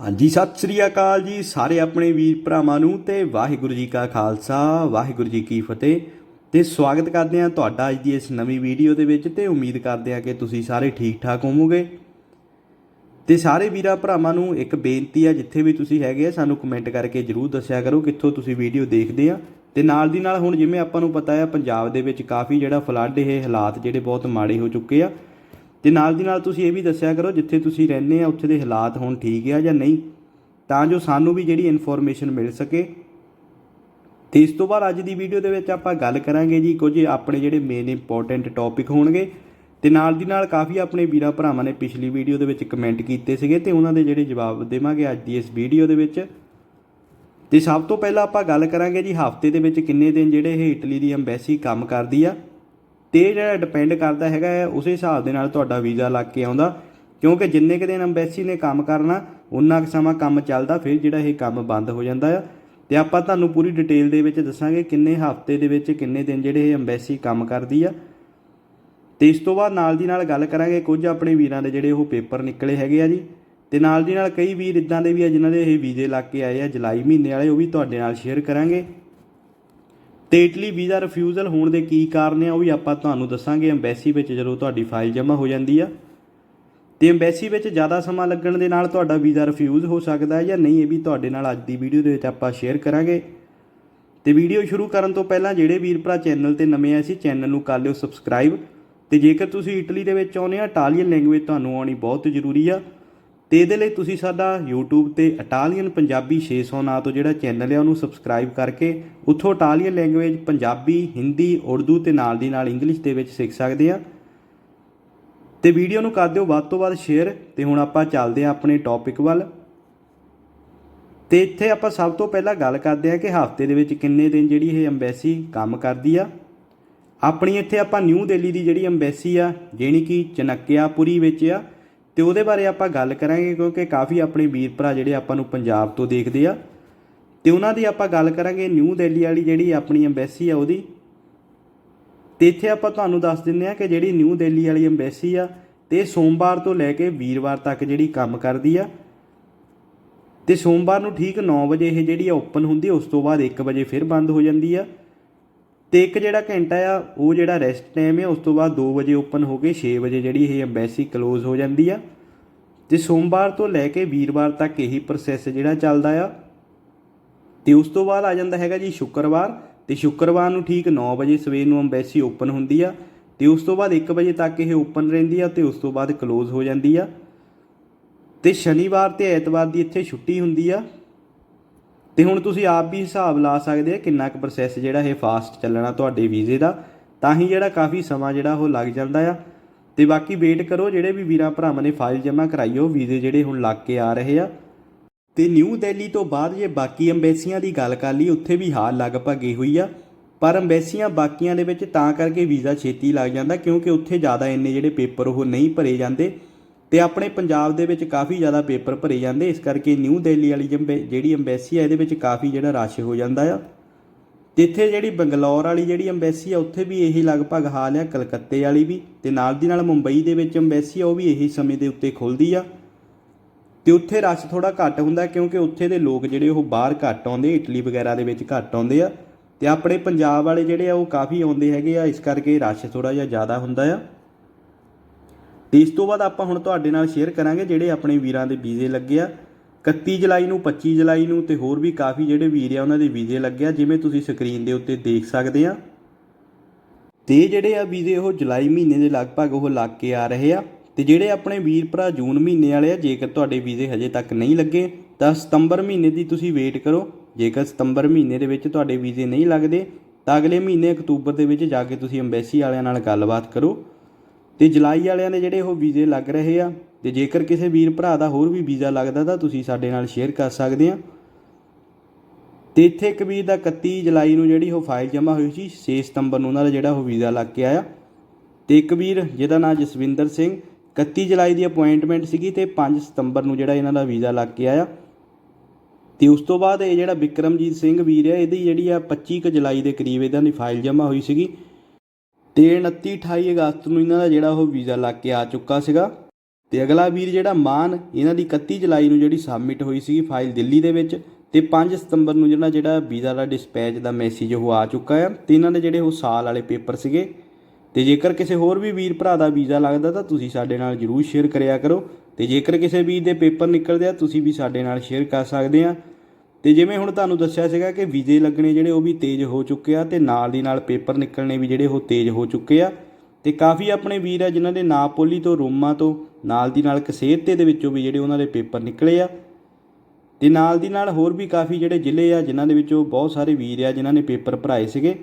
ਹਾਂਜੀ, ਸਤਿ ਸ੍ਰੀ ਅਕਾਲ ਜੀ ਸਾਰੇ ਆਪਣੇ ਵੀਰ ਭਰਾਵਾਂ ਨੂੰ ਤੇ ਵਾਹਿਗੁਰੂ ਜੀ ਕਾ ਖਾਲਸਾ, ਵਾਹਿਗੁਰੂ ਜੀ ਕੀ ਫਤਿਹ। ਤੇ ਸਵਾਗਤ ਕਰਦੇ ਹਾਂ ਤੁਹਾਡਾ ਅੱਜ ਦੀ ਇਸ ਨਵੀਂ ਵੀਡੀਓ ਦੇ ਵਿੱਚ ਤੇ ਉਮੀਦ ਕਰਦੇ ਹਾਂ ਕਿ ਤੁਸੀਂ ਸਾਰੇ ਠੀਕ ਠਾਕ ਹੋਵੋਗੇ। ਤੇ ਸਾਰੇ ਵੀਰਾਂ ਭਰਾਵਾਂ ਨੂੰ ਇੱਕ ਬੇਨਤੀ ਆ, ਜਿੱਥੇ ਵੀ ਤੁਸੀਂ ਹੈਗੇ ਆ, ਸਾਨੂੰ ਕਮੈਂਟ ਕਰਕੇ ਜਰੂਰ ਦੱਸਿਆ ਕਰੋ ਕਿੱਥੋਂ ਤੁਸੀਂ ਵੀਡੀਓ ਦੇਖਦੇ ਆ। ਤੇ ਨਾਲ ਦੀ ਨਾਲ ਹੁਣ ਜਿਵੇਂ ਆਪਾਂ ਨੂੰ ਪਤਾ ਆ, ਪੰਜਾਬ ਦੇ ਵਿੱਚ ਕਾਫੀ ਜਿਹੜਾ ਫਲੱਡ ਇਹ ਹਾਲਾਤ ਜਿਹੜੇ ਬਹੁਤ ਮਾੜੇ ਹੋ ਚੁੱਕੇ ਆ ਤੇ ਨਾਲ ਦੀ ਨਾਲ ਤੁਸੀਂ ਇਹ ਵੀ ਦੱਸਿਆ ਕਰੋ ਜਿੱਥੇ ਤੁਸੀਂ ਰਹਿੰਦੇ ਆ, ਉੱਥੇ ਦੇ ਹਾਲਾਤ ਹੁਣ ਠੀਕ ਆ ਜਾਂ ਨਹੀਂ, ਤਾਂ ਜੋ ਸਾਨੂੰ ਵੀ ਜਿਹੜੀ ਇਨਫੋਰਮੇਸ਼ਨ ਮਿਲ ਸਕੇ। ਤੇ ਇਸ ਤੋਂ ਬਾਅਦ ਅੱਜ ਦੀ ਵੀਡੀਓ ਦੇ ਵਿੱਚ ਆਪਾਂ ਗੱਲ ਕਰਾਂਗੇ ਜੀ, ਕੁਝ ਆਪਣੇ ਜਿਹੜੇ ਮੇਨ ਇੰਪੋਰਟੈਂਟ ਟੌਪਿਕ ਹੋਣਗੇ। ਤੇ ਨਾਲ ਦੀ ਨਾਲ ਕਾਫੀ ਆਪਣੇ ਵੀਰਾਂ ਭਰਾਵਾਂ ਨੇ ਪਿਛਲੀ ਵੀਡੀਓ ਦੇ ਵਿੱਚ ਕਮੈਂਟ ਕੀਤੇ ਸੀਗੇ ਤੇ ਉਹਨਾਂ ਦੇ ਜਿਹੜੇ ਜਵਾਬ ਦੇਵਾਂਗੇ ਅੱਜ ਦੀ ਇਸ ਵੀਡੀਓ ਦੇ ਵਿੱਚ। ਤੇ ਸਭ ਤੋਂ ਪਹਿਲਾਂ ਆਪਾਂ ਗੱਲ ਕਰਾਂਗੇ ਜੀ, ਹਫ਼ਤੇ ਦੇ ਵਿੱਚ ਕਿੰਨੇ ਦਿਨ ਜਿਹੜੇ ਇਹ ਇਟਲੀ ਦੀ ਐਮਬੈਸੀ ਕੰਮ ਕਰਦੀ ਆ। ਤੇ ਜਿਹੜਾ ਡਿਪੈਂਡ ਕਰਦਾ ਹੈਗਾ ਹੈ, ਉਸੇ ਹਿਸਾਬ ਦੇ ਨਾਲ ਤੁਹਾਡਾ ਵੀਜ਼ਾ ਲੱਗ ਕੇ ਆਉਂਦਾ। ਕਿਉਂਕਿ ਜਿੰਨੇ ਕੁ ਦਿਨ ਐਮਬੈਸੀ ਨੇ ਕੰਮ ਕਰਨਾ, ਉਨਾ ਕੁ ਸਮਾਂ ਕੰਮ ਚੱਲਦਾ, ਫਿਰ ਜਿਹੜਾ ਇਹ ਕੰਮ ਬੰਦ ਹੋ ਜਾਂਦਾ ਆ। ਤੇ ਆਪਾਂ ਤੁਹਾਨੂੰ ਪੂਰੀ ਡਿਟੇਲ ਦੇ ਵਿੱਚ ਦੱਸਾਂਗੇ ਕਿੰਨੇ ਹਫ਼ਤੇ ਦੇ ਵਿੱਚ ਕਿੰਨੇ ਦਿਨ ਜਿਹੜੇ ਇਹ ਐਮਬੈਸੀ ਕੰਮ ਕਰਦੀ ਆ। ਤੇ ਇਸ ਤੋਂ ਬਾਅਦ ਨਾਲ ਦੀ ਨਾਲ ਗੱਲ ਕਰਾਂਗੇ, ਕੁਝ ਆਪਣੇ ਵੀਰਾਂ ਦੇ ਜਿਹੜੇ ਉਹ ਪੇਪਰ ਨਿਕਲੇ ਹੈਗੇ ਆ ਜੀ। ਤੇ ਨਾਲ ਦੀ ਨਾਲ ਕਈ ਵੀਰ ਇਦਾਂ ਦੇ ਵੀ ਆ ਜਿਨ੍ਹਾਂ ਦੇ ਇਹ ਵੀਜ਼ੇ ਲੱਗ ਕੇ ਆਏ ਆ, ਜੁਲਾਈ ਮਹੀਨੇ ਵਾਲੇ, ਉਹ ਵੀ ਤੁਹਾਡੇ ਨਾਲ ਸ਼ੇਅਰ ਕਰਾਂਗੇ। ਤੇ ਇਟਲੀ ਵੀਜ਼ਾ ਰਿਫਿਊਜ਼ਲ ਹੋਣ ਦੇ ਕੀ ਕਾਰਨ ਆ, ਉਹ ਵੀ ਆਪਾਂ ਤੁਹਾਨੂੰ ਦੱਸਾਂਗੇ। ਐਮਬੈਸੀ ਵਿੱਚ ਜਦੋਂ ਤੁਹਾਡੀ ਫਾਈਲ ਜਮ੍ਹਾਂ ਹੋ ਜਾਂਦੀ ਆ, ਤੇ ਐਮਬੈਸੀ ਵਿੱਚ ਜ਼ਿਆਦਾ ਸਮਾਂ ਲੱਗਣ ਦੇ ਨਾਲ ਤੁਹਾਡਾ ਵੀਜ਼ਾ ਰਿਫਿਊਜ਼ ਹੋ ਸਕਦਾ ਹੈ ਜਾਂ ਨਹੀਂ, ਇਹ ਵੀ ਤੁਹਾਡੇ ਨਾਲ ਅੱਜ ਦੀ ਵੀਡੀਓ ਦੇ ਵਿੱਚ ਆਪਾਂ ਸ਼ੇਅਰ ਕਰਾਂਗੇ। ਤੇ ਵੀਡੀਓ ਸ਼ੁਰੂ ਕਰਨ ਤੋਂ ਪਹਿਲਾਂ ਜਿਹੜੇ ਵੀਰ ਭਰਾ ਚੈਨਲ ਤੇ ਨਵੇਂ ਆਏ ਸੀ, ਚੈਨਲ ਨੂੰ ਕਰ ਲਿਓ ਸਬਸਕ੍ਰਾਈਬ। ਤੇ ਜੇਕਰ ਤੁਸੀਂ ਇਟਲੀ ਦੇ ਵਿੱਚ ਆਉਂਦੇ ਆ, ਇਟਾਲੀਅਨ ਲੈਂਗੁਏਜ ਤੁਹਾਨੂੰ ਆਉਣੀ ਬਹੁਤ ਜ਼ਰੂਰੀ ਆ ਤੇ ਇਹਦੇ ਲਈ ਤੁਸੀਂ ਸਾਡਾ YouTube ਤੇ ਇਟਾਲੀਅਨ ਪੰਜਾਬੀ 600 ਨਾਂ ਤੋਂ ਜਿਹੜਾ ਚੈਨਲ ਹੈ ਉਹਨੂੰ ਸਬਸਕ੍ਰਾਈਬ ਕਰਕੇ ਉੱਥੋਂ ਇਟਾਲੀਅਨ ਲੈਂਗੁਏਜ ਪੰਜਾਬੀ, ਹਿੰਦੀ, ਉਰਦੂ ਤੇ ਨਾਲ ਦੀ ਨਾਲ ਇੰਗਲਿਸ਼ ਦੇ ਵਿੱਚ ਸਿੱਖ ਸਕਦੇ ਆ। ਤੇ ਵੀਡੀਓ ਨੂੰ ਕਰ ਦਿਓ ਵੱਧ ਤੋਂ ਵੱਧ ਸ਼ੇਅਰ ਤੇ ਹੁਣ ਆਪਾਂ ਚੱਲਦੇ ਆ ਆਪਣੇ ਟੌਪਿਕ ਵੱਲ। ਤੇ ਇੱਥੇ ਆਪਾਂ ਸਭ ਤੋਂ ਪਹਿਲਾਂ ਗੱਲ ਕਰਦੇ ਆ ਕਿ ਹਫ਼ਤੇ ਦੇ ਵਿੱਚ ਕਿੰਨੇ ਦਿਨ ਜਿਹੜੀ ਇਹ ਐਮਬੈਸੀ ਕੰਮ ਕਰਦੀ ਆ। ਆਪਣੀ ਇੱਥੇ ਆਪਾਂ ਨਿਊ ਦਿੱਲੀ ਦੀ ਜਿਹੜੀ ਐਮਬੈਸੀ ਆ ਜਿਹੜੀ ਕਿ ਚਨੱਕਿਆਪੁਰੀ ਵਿੱਚ ਆ ਤੇ ਉਹਦੇ ਬਾਰੇ ਆਪਾਂ ਗੱਲ ਕਰਾਂਗੇ ਕਿਉਂਕਿ ਕਾਫੀ ਆਪਣੇ ਵੀਰ ਭਰਾ ਜਿਹੜੇ ਆਪਾਂ ਨੂੰ ਪੰਜਾਬ ਤੋਂ ਦੇਖਦੇ ਆ। ਤੇ ਉਹਨਾਂ ਦੀ ਆਪਾਂ ਗੱਲ ਕਰਾਂਗੇ ਨਿਊ ਦਿੱਲੀ ਵਾਲੀ ਜਿਹੜੀ ਆਪਣੀ ਐਮਬੈਸੀ ਆ ਉਹਦੀ। ਤੇ ਇੱਥੇ ਆਪਾਂ ਤੁਹਾਨੂੰ ਦੱਸ ਦਿੰਦੇ ਆ ਕਿ ਜਿਹੜੀ ਨਿਊ ਦਿੱਲੀ ਵਾਲੀ ਐਮਬੈਸੀ ਆ, ਤੇ ਸੋਮਵਾਰ ਤੋਂ ਲੈ ਕੇ ਵੀਰਵਾਰ ਤੱਕ ਜਿਹੜੀ ਕੰਮ ਕਰਦੀ ਆ। ਤੇ ਸੋਮਵਾਰ ਨੂੰ ਠੀਕ 9 ਵਜੇ ਇਹ ਜਿਹੜੀ ਆ ਓਪਨ ਹੁੰਦੀ, ਉਸ ਤੋਂ ਬਾਅਦ 1 ਵਜੇ ਫਿਰ ਬੰਦ ਹੋ ਜਾਂਦੀ ਆ। ਤੇ ਇੱਕ ਜਿਹੜਾ ਘੰਟਾ ਆ, ਉਹ ਜਿਹੜਾ ਰੈਸਟ ਟਾਈਮ ਹੈ ਉਸ ਤੋਂ ਬਾਅਦ 2 ਵਜੇ ਓਪਨ ਹੋ ਕੇ 6 ਵਜੇ ਜਿਹੜੀ ਇਹ ਐਮਬੈਸੀ ਕਲੋਜ਼ ਹੋ ਜਾਂਦੀ ਆ। ਤੇ ਸੋਮਵਾਰ ਤੋਂ ਲੈ ਕੇ ਵੀਰਵਾਰ ਤੱਕ ਇਹੀ ਪ੍ਰੋਸੈਸ ਜਿਹੜਾ ਚੱਲਦਾ ਆ। ਤੇ ਉਸ ਤੋਂ ਬਾਅਦ ਆ ਜਾਂਦਾ ਹੈਗਾ ਜੀ ਸ਼ੁੱਕਰਵਾਰ, ਤੇ ਸ਼ੁੱਕਰਵਾਰ ਨੂੰ ਠੀਕ 9 ਵਜੇ ਸਵੇਰ ਨੂੰ ਐਮਬੈਸੀ ਓਪਨ ਹੁੰਦੀ ਆ, ਤੇ ਉਸ ਤੋਂ ਬਾਅਦ 1 ਵਜੇ ਤੱਕ ਇਹ ਓਪਨ ਰਹਿੰਦੀ ਆ ਤੇ ਉਸ ਤੋਂ ਬਾਅਦ ਕਲੋਜ਼ ਹੋ ਜਾਂਦੀ ਆ। ਤੇ ਸ਼ਨੀਵਾਰ ਤੇ ਐਤਵਾਰ ਦੀ ਇੱਥੇ ਛੁੱਟੀ ਹੁੰਦੀ ਆ। ਤੇ ਹੁਣ ਤੁਸੀਂ ਆਪ ਵੀ ਹਿਸਾਬ ਲਾ ਸਕਦੇ ਆ ਕਿੰਨਾ ਕੁ ਪ੍ਰੋਸੈਸ ਜਿਹੜਾ ਇਹ ਫਾਸਟ ਚੱਲਣਾ ਤੁਹਾਡੇ ਵੀਜ਼ੇ ਦਾ, ਤਾਂ ਹੀ ਜਿਹੜਾ ਕਾਫੀ ਸਮਾਂ ਜਿਹੜਾ ਉਹ ਲੱਗ ਜਾਂਦਾ ਆ। ਤੇ ਬਾਕੀ ਵੇਟ ਕਰੋ, ਜਿਹੜੇ ਵੀ ਵੀਰਾਂ ਭਰਾਵਾਂ ਨੇ ਫਾਈਲ ਜਮ੍ਹਾਂ ਕਰਾਈ ਉਹ ਵੀਜ਼ੇ ਜਿਹੜੇ ਹੁਣ ਲੱਗ ਕੇ ਆ ਰਹੇ ਆ। ਤੇ ਨਿਊ ਦਿੱਲੀ ਤੋਂ ਬਾਅਦ ਜੇ ਬਾਕੀ ਐਮਬੈਸੀਆਂ ਦੀ ਗੱਲ ਕਰ ਲਈ ਉੱਥੇ ਵੀ ਹਾਲ ਲਗਭਗ ਇਹੋ ਹੋਈ ਆ। ਪਰ ਐਮਬੈਸੀਆਂ ਬਾਕੀਆਂ ਦੇ ਵਿੱਚ ਤਾਂ ਕਰਕੇ ਵੀਜ਼ਾ ਛੇਤੀ ਲੱਗ ਜਾਂਦਾ ਕਿਉਂਕਿ ਉੱਥੇ ਜ਼ਿਆਦਾ ਇੰਨੇ ਜਿਹੜੇ ਪੇਪਰ ਉਹ ਨਹੀਂ ਭਰੇ ਜਾਂਦੇ। ਤੇ ਆਪਣੇ ਪੰਜਾਬ ਦੇ ਵਿੱਚ ਕਾਫੀ ਜ਼ਿਆਦਾ ਪੇਪਰ ਭਰੇ ਜਾਂਦੇ, ਇਸ ਕਰਕੇ ਨਿਊ ਦਿੱਲੀ ਵਾਲੀ ਜੰਬੇ- ਜਿਹੜੀ ਐਮਬੈਸੀ ਆ ਇਹਦੇ ਵਿੱਚ ਕਾਫੀ ਜਿਹੜਾ ਰਸ਼ ਹੋ ਜਾਂਦਾ ਆ। ਤੇ ਇੱਥੇ ਜਿਹੜੀ ਬੰਗਲੌਰ ਵਾਲੀ ਜਿਹੜੀ ਐਮਬੈਸੀ ਆ, ਉੱਥੇ ਵੀ ਇਹੀ ਲਗਭਗ ਹਾਲ ਆ, ਕਲਕੱਤੇ ਵਾਲੀ ਵੀ। ਤੇ ਨਾਲ ਦੀ ਨਾਲ ਮੁੰਬਈ ਦੇ ਵਿੱਚ ਐਮਬੈਸੀ ਆ, ਉਹ ਵੀ ਇਹੀ ਸਮੇਂ ਦੇ ਉੱਤੇ ਖੁੱਲਦੀ ਆ। ਤੇ ਉੱਥੇ ਰਸ਼ ਥੋੜਾ ਘੱਟ ਹੁੰਦਾ, ਕਿਉਂਕਿ ਉੱਥੇ ਦੇ ਲੋਕ ਜਿਹੜੇ ਉਹ ਬਾਹਰ ਘੱਟ ਆਉਂਦੇ, ਇਟਲੀ ਵਗੈਰਾ ਦੇ ਵਿੱਚ ਘੱਟ ਆਉਂਦੇ ਆ। ਤੇ ਆਪਣੇ ਪੰਜਾਬ ਵਾਲੇ ਜਿਹੜੇ ਆ, ਉਹ ਕਾਫੀ ਆਉਂਦੇ ਹੈਗੇ ਆ, ਇਸ ਕਰਕੇ ਰਸ਼ ਥੋੜਾ ਜਿਹਾ ਜ਼ਿਆਦਾ ਹੁੰਦਾ ਆ। ਤੇ ਇਸ ਤੋਂ ਬਾਅਦ ਆਪਾਂ ਹੁਣ ਤੁਹਾਡੇ ਨਾਲ ਸ਼ੇਅਰ ਕਰਾਂਗੇ ਜਿਹੜੇ ਆਪਣੇ ਵੀਰਾਂ ਦੇ ਵੀਜ਼ੇ ਲੱਗੇ ਆ। 31 ਜੁਲਾਈ ਨੂੰ 25 ਜੁਲਾਈ ਨੂੰ ਤੇ ਹੋਰ ਵੀ ਕਾਫੀ ਜਿਹੜੇ ਵੀਰ ਆ, ਉਹਨਾਂ ਦੇ ਵੀਜ਼ੇ ਲੱਗੇ ਆ, ਜਿਵੇਂ ਤੁਸੀਂ ਸਕਰੀਨ ਦੇ ਉੱਤੇ ਦੇਖ ਸਕਦੇ ਆ। ਤੇ ਜਿਹੜੇ ਆ ਵੀਜ਼ੇ ਉਹ ਜੁਲਾਈ ਮਹੀਨੇ ਦੇ ਲਗਭਗ ਉਹ ਲੱਗ ਕੇ ਆ ਰਹੇ ਆ। ਤੇ ਜਿਹੜੇ ਆਪਣੇ ਵੀਰ ਭਰਾ ਜੂਨ ਮਹੀਨੇ ਵਾਲੇ ਆ, ਜੇਕਰ ਤੁਹਾਡੇ ਵੀਜ਼ੇ ਹਜੇ ਤੱਕ ਨਹੀਂ ਲੱਗੇ, ਤਾਂ ਸਤੰਬਰ ਮਹੀਨੇ ਦੀ ਤੁਸੀਂ ਵੇਟ ਕਰੋ। ਜੇਕਰ ਸਤੰਬਰ ਮਹੀਨੇ ਦੇ ਵਿੱਚ ਤੁਹਾਡੇ ਵੀਜ਼ੇ ਨਹੀਂ ਲੱਗਦੇ, ਤਾਂ ਅਗਲੇ ਮਹੀਨੇ ਅਕਤੂਬਰ ਦੇ ਵਿੱਚ ਜਾ ਕੇ ਤੁਸੀਂ ਐਮਬੈਸੀ ਵਾਲਿਆਂ ਨਾਲ ਗੱਲਬਾਤ ਕਰੋ। ਅਤੇ ਜੁਲਾਈ ਵਾਲਿਆਂ ਦੇ ਜਿਹੜੇ ਉਹ ਵੀਜ਼ੇ ਲੱਗ ਰਹੇ ਆ ਅਤੇ ਜੇਕਰ ਕਿਸੇ ਵੀਰ ਭਰਾ ਦਾ ਹੋਰ ਵੀ ਵੀਜ਼ਾ ਲੱਗਦਾ ਤਾਂ ਤੁਸੀਂ ਸਾਡੇ ਨਾਲ ਸ਼ੇਅਰ ਕਰ ਸਕਦੇ ਆ। ਤੇ ਇੱਥੇ ਇੱਕ ਵੀਰ ਦਾ 31 ਜੁਲਾਈ ਨੂੰ ਜਿਹੜੀ ਉਹ ਫਾਈਲ ਜਮ੍ਹਾਂ ਹੋਈ ਸੀ 6 ਸਤੰਬਰ ਨੂੰ ਉਹਨਾਂ ਦਾ ਜਿਹੜਾ ਉਹ ਵੀਜ਼ਾ ਲੱਗ ਕੇ ਆਇਆ। ਤੇ ਇੱਕ ਵੀਰ, ਜਿਹਦਾ ਨਾਮ ਜਸਵਿੰਦਰ ਸਿੰਘ 31 ਜੁਲਾਈ ਦੀ ਅਪਾਇੰਟਮੈਂਟ ਸੀਗੀ ਤੇ 5 ਸਤੰਬਰ ਨੂੰ ਜਿਹੜਾ ਇਹਨਾਂ ਦਾ ਵੀਜ਼ਾ ਲੱਗ ਕੇ ਆਇਆ। ਤੇ ਉਸ ਤੋਂ ਬਾਅਦ ਇਹ ਜਿਹੜਾ ਵਿਕਰਮਜੀਤ ਸਿੰਘ ਵੀਰ ਹੈ ਇਹਦੀ ਜਿਹੜੀ ਆ 25 ਕੁ ਜੁਲਾਈ ਦੇ ਕਰੀਬ ਇਹਨਾਂ ਦੀ ਫਾਈਲ ਜਮ੍ਹਾਂ ਹੋਈ ਸੀਗੀ। ਤੇ 29 28 ਅਗਸਤ ਨੂੰ ਇਹਨਾਂ ਦਾ ਜਿਹੜਾ ਉਹ ਵੀਜ਼ਾ ਲੱਗ ਕੇ ਆ ਚੁੱਕਾ ਸੀਗਾ। ਤੇ ਅਗਲਾ ਵੀਰ ਜਿਹੜਾ ਮਾਨ, ਇਹਨਾਂ ਦੀ 31 ਜੁਲਾਈ ਨੂੰ ਜਿਹੜੀ ਸਬਮਿਟ ਹੋਈ ਸੀਗੀ ਫਾਈਲ ਦਿੱਲੀ ਦੇ ਵਿੱਚ ਤੇ 5 ਸਤੰਬਰ ਨੂੰ ਜਿਹੜਾ ਜਿਹੜਾ ਵੀਜ਼ਾ ਦਾ ਡਿਸਪੈਚ ਦਾ ਮੈਸੇਜ ਉਹ ਆ ਚੁੱਕਾ ਹੈ ਤੇ ਇਹਨਾਂ ਦੇ ਜਿਹੜੇ ਉਹ ਸਾਲ ਵਾਲੇ ਪੇਪਰ ਸੀਗੇ। ਤੇ ਜੇਕਰ ਕਿਸੇ ਹੋਰ ਵੀ ਵੀਰ ਭਰਾ ਦਾ ਵੀਜ਼ਾ ਲੱਗਦਾ ਤਾਂ ਤੁਸੀਂ ਸਾਡੇ ਨਾਲ ਜਰੂਰ ਸ਼ੇਅਰ ਕਰਿਆ ਕਰੋ। ਤੇ ਜੇਕਰ ਕਿਸੇ ਵੀਰ ਦੇ ਪੇਪਰ ਨਿਕਲਦੇ ਆ, ਤੁਸੀਂ ਵੀ ਸਾਡੇ ਨਾਲ ਸ਼ੇਅਰ ਕਰ ਸਕਦੇ ਆ। ਤੇ ਜਿਵੇਂ ਹੁਣ ਤੁਹਾਨੂੰ ਦੱਸਿਆ ਸੀਗਾ ਕਿ ਵੀਜ਼ੇ ਲੱਗਣੇ ਜਿਹੜੇ ਉਹ ਵੀ ਤੇਜ਼ ਹੋ ਚੁੱਕੇ ਆ ਤੇ ਨਾਲ ਦੀ ਨਾਲ ਪੇਪਰ ਨਿਕਲਣੇ ਵੀ ਜਿਹੜੇ ਉਹ ਤੇਜ਼ ਹੋ ਚੁੱਕੇ ਆ। ਤੇ ਕਾਫੀ ਆਪਣੇ ਵੀਰ ਆ ਜਿਨ੍ਹਾਂ ਦੇ ਨਾਪੋਲੀ ਤੋਂ, ਰੋਮਾ ਤੋਂ, ਨਾਲ ਦੀ ਨਾਲ ਕਸੇਤੇ ਦੇ ਵਿੱਚੋਂ ਵੀ ਜਿਹੜੇ ਉਹਨਾਂ ਦੇ ਪੇਪਰ ਨਿਕਲੇ ਆ। ਤੇ ਨਾਲ ਦੀ ਨਾਲ ਹੋਰ ਵੀ ਕਾਫੀ ਜਿਹੜੇ ਜ਼ਿਲ੍ਹੇ ਆ ਜਿਨ੍ਹਾਂ ਦੇ ਵਿੱਚੋਂ ਬਹੁਤ ਸਾਰੇ ਵੀਰ ਆ ਜਿਨ੍ਹਾਂ ਨੇ ਪੇਪਰ ਭਰਾਏ ਸੀਗੇ।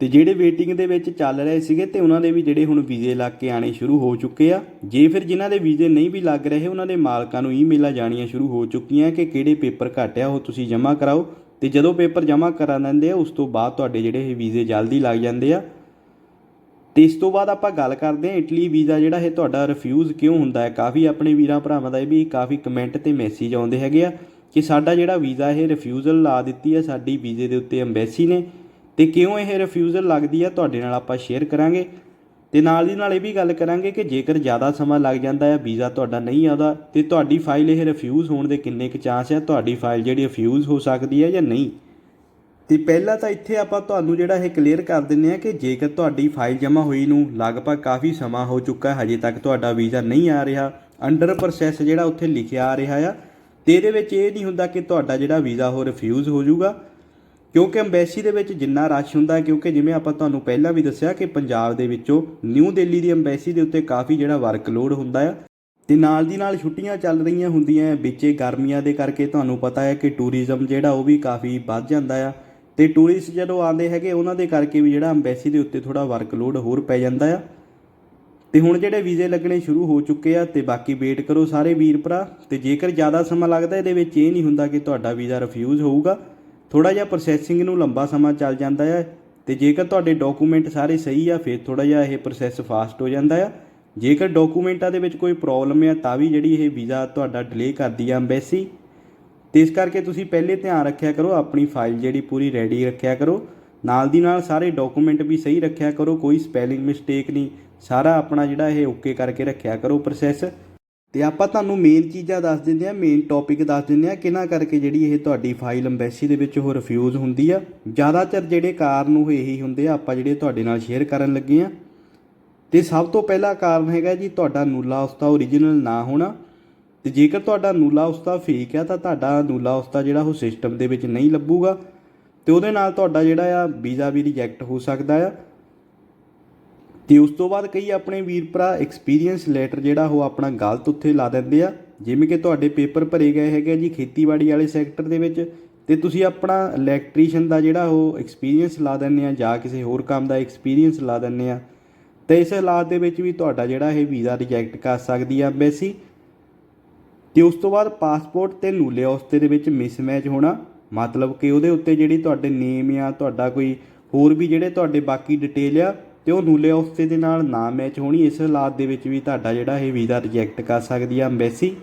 ਤੇ ਜਿਹੜੇ ਵੇਟਿੰਗ ਦੇ ਵਿੱਚ ਚੱਲ ਰਹੇ ਸੀਗੇ ਤੇ ਉਹਨਾਂ ਦੇ ਵੀ ਜਿਹੜੇ ਹੁਣ ਵੀਜ਼ੇ ਲੱਗ ਕੇ ਆਣੇ ਸ਼ੁਰੂ ਹੋ ਚੁੱਕੇ ਆ। ਜੇ ਫਿਰ ਜਿਨ੍ਹਾਂ ਦੇ ਵੀਜ਼ੇ ਨਹੀਂ ਵੀ ਲੱਗ ਰਹੇ, ਉਹਨਾਂ ਦੇ ਮਾਲਕਾਂ ਨੂੰ ਈਮੇਲਾਂ ਜਾਣੀਆਂ ਸ਼ੁਰੂ ਹੋ ਚੁੱਕੀਆਂ ਕਿ ਕਿਹੜੇ ਪੇਪਰ ਘੱਟ ਆ ਉਹ ਤੁਸੀਂ ਜਮ੍ਹਾਂ ਕਰਾਓ। ਤੇ ਜਦੋਂ ਪੇਪਰ ਜਮ੍ਹਾਂ ਕਰਾ ਦਿੰਦੇ ਆ, ਉਸ ਤੋਂ ਬਾਅਦ ਤੁਹਾਡੇ ਜਿਹੜੇ ਇਹ ਵੀਜ਼ੇ ਜਲਦੀ ਲੱਗ ਜਾਂਦੇ ਆ। ਤੇ ਇਸ ਤੋਂ ਬਾਅਦ ਆਪਾਂ ਗੱਲ ਕਰਦੇ ਹਾਂ ਇਟਲੀ ਵੀਜ਼ਾ ਜਿਹੜਾ ਇਹ ਤੁਹਾਡਾ ਰਿਫਿਊਜ਼ ਕਿਉਂ ਹੁੰਦਾ ਹੈ? ਕਾਫੀ ਆਪਣੇ ਵੀਰਾਂ ਭਰਾਵਾਂ ਦਾ ਇਹ ਵੀ ਕਾਫੀ ਕਮੈਂਟ ਤੇ ਮੈਸੇਜ ਆਉਂਦੇ ਹੈਗੇ ਆ ਕਿ ਸਾਡਾ ਜਿਹੜਾ ਵੀਜ਼ਾ ਇਹ ਰਿਫਿਊਜ਼ਲ ਲਾ ਦਿੱਤੀ ਹੈ, ਸਾਡੀ ਵੀਜ਼ੇ ਦੇ ਉੱਤੇ ਐਮਬੈਸੀ ਨੇ। ਤੇ ਕਿਉਂ ਇਹ ਰਿਫਿਊਜ਼ਲ ਲੱਗਦੀ ਆ, ਤੁਹਾਡੇ ਨਾਲ ਆਪਾਂ ਸ਼ੇਅਰ ਕਰਾਂਗੇ। ਤੇ ਨਾਲ ਦੀ ਨਾਲ ਇਹ ਵੀ ਗੱਲ ਕਰਾਂਗੇ ਕਿ ਜੇਕਰ ਜ਼ਿਆਦਾ ਸਮਾਂ ਲੱਗ ਜਾਂਦਾ ਹੈ ਵੀਜ਼ਾ ਤੁਹਾਡਾ ਨਹੀਂ ਆਉਂਦਾ, ਤੇ ਤੁਹਾਡੀ ਫਾਈਲ ਇਹ ਰਿਫਿਊਜ਼ ਹੋਣ ਦੇ ਕਿੰਨੇ ਕੁ ਚਾਂਸ ਹੈ ਤੁਹਾਡੀ ਫਾਈਲ ਜਿਹੜੀ ਰਿਫਿਊਜ਼ ਹੋ ਸਕਦੀ ਹੈ ਜਾਂ ਨਹੀਂ। ਤੇ ਪਹਿਲਾਂ ਤਾਂ ਇੱਥੇ ਆਪਾਂ ਤੁਹਾਨੂੰ ਜਿਹੜਾ ਇਹ ਕਲੀਅਰ ਕਰ ਦਿੰਨੇ ਆ ਕਿ ਜੇਕਰ ਤੁਹਾਡੀ ਫਾਈਲ ਜਮ੍ਹਾਂ ਹੋਈ ਨੂੰ ਲਗਭਗ ਕਾਫੀ ਸਮਾਂ ਹੋ ਚੁੱਕਾ ਹੈ ਹਜੇ ਤੱਕ ਤੁਹਾਡਾ ਵੀਜ਼ਾ ਨਹੀਂ ਆ ਰਿਹਾ ਅੰਡਰ ਪ੍ਰੋਸੈਸ ਜਿਹੜਾ ਉੱਥੇ ਲਿਖਿਆ ਆ ਰਿਹਾ ਆ, ਤੇ ਇਹਦੇ ਵਿੱਚ ਇਹ ਨਹੀਂ ਹੁੰਦਾ ਕਿ ਤੁਹਾਡਾ ਜਿਹੜਾ ਵੀਜ਼ਾ ਉਹ ਰਿਫਿਊਜ਼ ਹੋ ਜਾਊਗਾ। ਕਿਉਂਕਿ ਅੰਬੈਸੀ ਦੇ ਵਿੱਚ ਜਿੰਨਾ ਰਸ਼ ਹੁੰਦਾ ਕਿਉਂਕਿ ਜਿਵੇਂ ਆਪਾਂ ਤੁਹਾਨੂੰ ਪਹਿਲਾਂ ਵੀ ਦੱਸਿਆ ਕਿ ਪੰਜਾਬ ਦੇ ਵਿੱਚੋਂ ਨਿਊ ਦਿੱਲੀ ਦੀ ਅੰਬੈਸੀ ਦੇ ਉੱਤੇ ਕਾਫੀ ਜਿਹੜਾ ਵਰਕਲੋਡ ਹੁੰਦਾ ਆ, ਤੇ ਨਾਲ ਦੀ ਨਾਲ ਛੁੱਟੀਆਂ ਚੱਲ ਰਹੀਆਂ ਹੁੰਦੀਆਂ ਵਿੱਚੇ ਗਰਮੀਆਂ ਦੇ ਕਰਕੇ ਤੁਹਾਨੂੰ ਪਤਾ ਹੈ ਕਿ ਟੂਰਿਜ਼ਮ ਜਿਹੜਾ ਉਹ ਵੀ ਕਾਫੀ ਵੱਧ ਜਾਂਦਾ ਆ, ਤੇ ਟੂਰਿਸਟ ਜਦੋਂ ਆਉਂਦੇ ਹੈਗੇ, ਉਹਨਾਂ ਦੇ ਕਰਕੇ ਵੀ ਜਿਹੜਾ ਅੰਬੈਸੀ ਦੇ ਉੱਤੇ ਥੋੜਾ ਵਰਕਲੋਡ ਹੋਰ ਪੈ ਜਾਂਦਾ ਆ। ਤੇ ਹੁਣ ਜਿਹੜੇ ਵੀਜ਼ੇ ਲੱਗਣੇ ਸ਼ੁਰੂ ਹੋ ਚੁੱਕੇ ਆ, ਤੇ ਬਾਕੀ ਵੇਟ ਕਰੋ ਸਾਰੇ ਵੀਰ ਭਰਾ, ਤੇ ਜੇਕਰ ਜ਼ਿਆਦਾ ਸਮਾਂ ਲੱਗਦਾ, ਇਹਦੇ ਵਿੱਚ ਇਹ ਨਹੀਂ ਹੁੰਦਾ ਕਿ ਤੁਹਾਡਾ ਵੀਜ਼ਾ ਰਿਫਿਊਜ਼ ਹੋਊਗਾ। ਥੋੜਾ ਜਿਹਾ ਪ੍ਰੋਸੈਸਿੰਗ ਨੂੰ ਲੰਬਾ ਸਮਾਂ ਚੱਲ ਜਾਂਦਾ ਹੈ ਤੇ ਜੇਕਰ ਤੁਹਾਡੇ ਡਾਕੂਮੈਂਟ ਸਾਰੇ ਸਹੀ ਆ, ਫਿਰ ਥੋੜਾ ਜਿਹਾ ਇਹ ਪ੍ਰੋਸੈਸ ਫਾਸਟ ਹੋ ਜਾਂਦਾ ਆ। ਜੇਕਰ ਡਾਕੂਮੈਂਟਾਂ ਦੇ ਵਿੱਚ ਕੋਈ ਪ੍ਰੋਬਲਮ ਆ, ਤਾਂ ਵੀ ਜਿਹੜੀ ਇਹ ਵੀਜ਼ਾ ਤੁਹਾਡਾ ਡਿਲੇ ਕਰਦੀ ਆ ਅੰਬੈਸੀ ਤੇ ਇਸ ਕਰਕੇ ਤੁਸੀਂ ਪਹਿਲੇ ਧਿਆਨ ਰੱਖਿਆ ਕਰੋ, ਆਪਣੀ ਫਾਈਲ ਜਿਹੜੀ ਪੂਰੀ ਰੈਡੀ ਰੱਖਿਆ ਕਰੋ। ਨਾਲ ਦੀ ਨਾਲ ਸਾਰੇ ਡਾਕੂਮੈਂਟ ਵੀ ਸਹੀ ਰੱਖਿਆ ਕਰੋ, ਕੋਈ ਸਪੈਲਿੰਗ ਮਿਸਟੇਕ ਨਹੀਂ। ਸਾਰਾ ਆਪਣਾ ਜਿਹੜਾ ਇਹ ਓਕੇ ਕਰਕੇ ਰੱਖਿਆ ਕਰੋ ਪ੍ਰੋਸੈਸ ਤੇ ਆਪਾਂ ਤੁਹਾਨੂੰ ਮੇਨ ਚੀਜ਼ਾਂ ਦੱਸ ਦਿੰਦੇ ਆ ਮੇਨ ਟੌਪਿਕ ਦੱਸ ਦਿੰਦੇ ਆ ਕਿਹਨਾਂ ਕਰਕੇ ਜਿਹੜੀ ਇਹ ਤੁਹਾਡੀ ਫਾਈਲ ਅੰਬੈਸੀ ਦੇ ਵਿੱਚ ਉਹ ਰਿਫਿਊਜ਼ ਹੁੰਦੀ ਆ। ਜ਼ਿਆਦਾਤਰ ਜਿਹੜੇ ਕਾਰਨ ਉਹ ਇਹੀ ਹੁੰਦੇ ਆ, ਆਪਾਂ ਜਿਹੜੇ ਤੁਹਾਡੇ ਨਾਲ ਸ਼ੇਅਰ ਕਰਨ ਲੱਗੇ ਆ। ਤੇ ਸਭ ਤੋਂ ਪਹਿਲਾ ਕਾਰਨ ਹੈਗਾ ਜੀ, ਤੁਹਾਡਾ ਨੂਲਾ ਉਸਤਾ ਓਰੀਜਨਲ ਨਾ ਹੋਣਾ। ਤੇ ਜੇਕਰ ਤੁਹਾਡਾ ਨੂਲਾ ਉਸਤਾ ਫੇਕ ਆ, ਤਾਂ ਤੁਹਾਡਾ ਨੂਲਾ ਉਸਤਾ ਜਿਹੜਾ ਉਹ ਸਿਸਟਮ ਦੇ ਵਿੱਚ ਨਹੀਂ ਲੱਭੂਗਾ। ਤੇ ਉਹਦੇ ਨਾਲ ਤੁਹਾਡਾ ਜਿਹੜਾ ਆ ਵੀਜ਼ਾ ਵੀ ਰਿਜੈਕਟ ਹੋ ਸਕਦਾ ਆ। ਤੇ ਉਸ ਤੋਂ ਬਾਅਦ ਕਈ ਆਪਣੇ ਵੀਰ ਭਰਾ ਐਕਸਪੀਰੀਅੰਸ ਲੈਟਰ ਜਿਹੜਾ ਉਹ ਆਪਣਾ ਗਲਤ ਉੱਥੇ ਲਾ ਦਿੰਦੇ ਆ। ਜਿਵੇਂ ਕਿ ਤੁਹਾਡੇ ਪੇਪਰ ਭਰੇ ਗਏ ਹੈਗੇ ਜੀ ਖੇਤੀਬਾੜੀ ਵਾਲੇ ਸੈਕਟਰ ਦੇ ਵਿੱਚ ਤੇ ਤੁਸੀਂ ਆਪਣਾ ਇਲੈਕਟ੍ਰੀਸ਼ੀਅਨ ਦਾ ਜਿਹੜਾ ਉਹ ਐਕਸਪੀਰੀਅੰਸ ਲਾ ਦਿੰਦੇ ਆ ਜਾਂ ਕਿਸੇ ਹੋਰ ਕੰਮ ਦਾ ਐਕਸਪੀਰੀਅੰਸ ਲਾ ਦਿੰਦੇ ਆ। ਤੇ ਇਸ ਹਾਲਾਤ ਦੇ ਵਿੱਚ ਵੀ ਤੁਹਾਡਾ ਜਿਹੜਾ ਇਹ ਵੀਜ਼ਾ ਰਿਜੈਕਟ ਕਰ ਸਕਦੀ ਆ ਐਮਬੈਸੀ ਤੇ ਉਸ ਤੋਂ ਬਾਅਦ ਪਾਸਪੋਰਟ ਤੇ ਨੂਲੇ ਉਸਤੇ ਦੇ ਵਿੱਚ ਮਿਸਮੈਚ ਹੋਣਾ, ਮਤਲਬ ਕਿ ਉਹਦੇ ਉੱਤੇ ਜਿਹੜੀ ਤੁਹਾਡੇ ਨੇਮ ਆ, ਤੁਹਾਡਾ ਕੋਈ ਹੋਰ ਵੀ ਜਿਹੜੇ ਤੁਹਾਡੇ ਬਾਕੀ ਡਿਟੇਲ ਆ ਤੇ ਉਹ ਨੂਲੇ ਉਸਤੇ ਦੇ ਨਾਲ ਨਾ ਮੈਚ ਹੋਣੀ, ਇਸ ਹਾਲਾਤ ਦੇ ਵਿੱਚ ਵੀ ਤੁਹਾਡਾ ਜਿਹੜਾ ਇਹ ਵੀਜ਼ਾ ਰਿਜੈਕਟ ਕਰ ਸਕਦੀ ਆ ਐਮਬੈਸੀ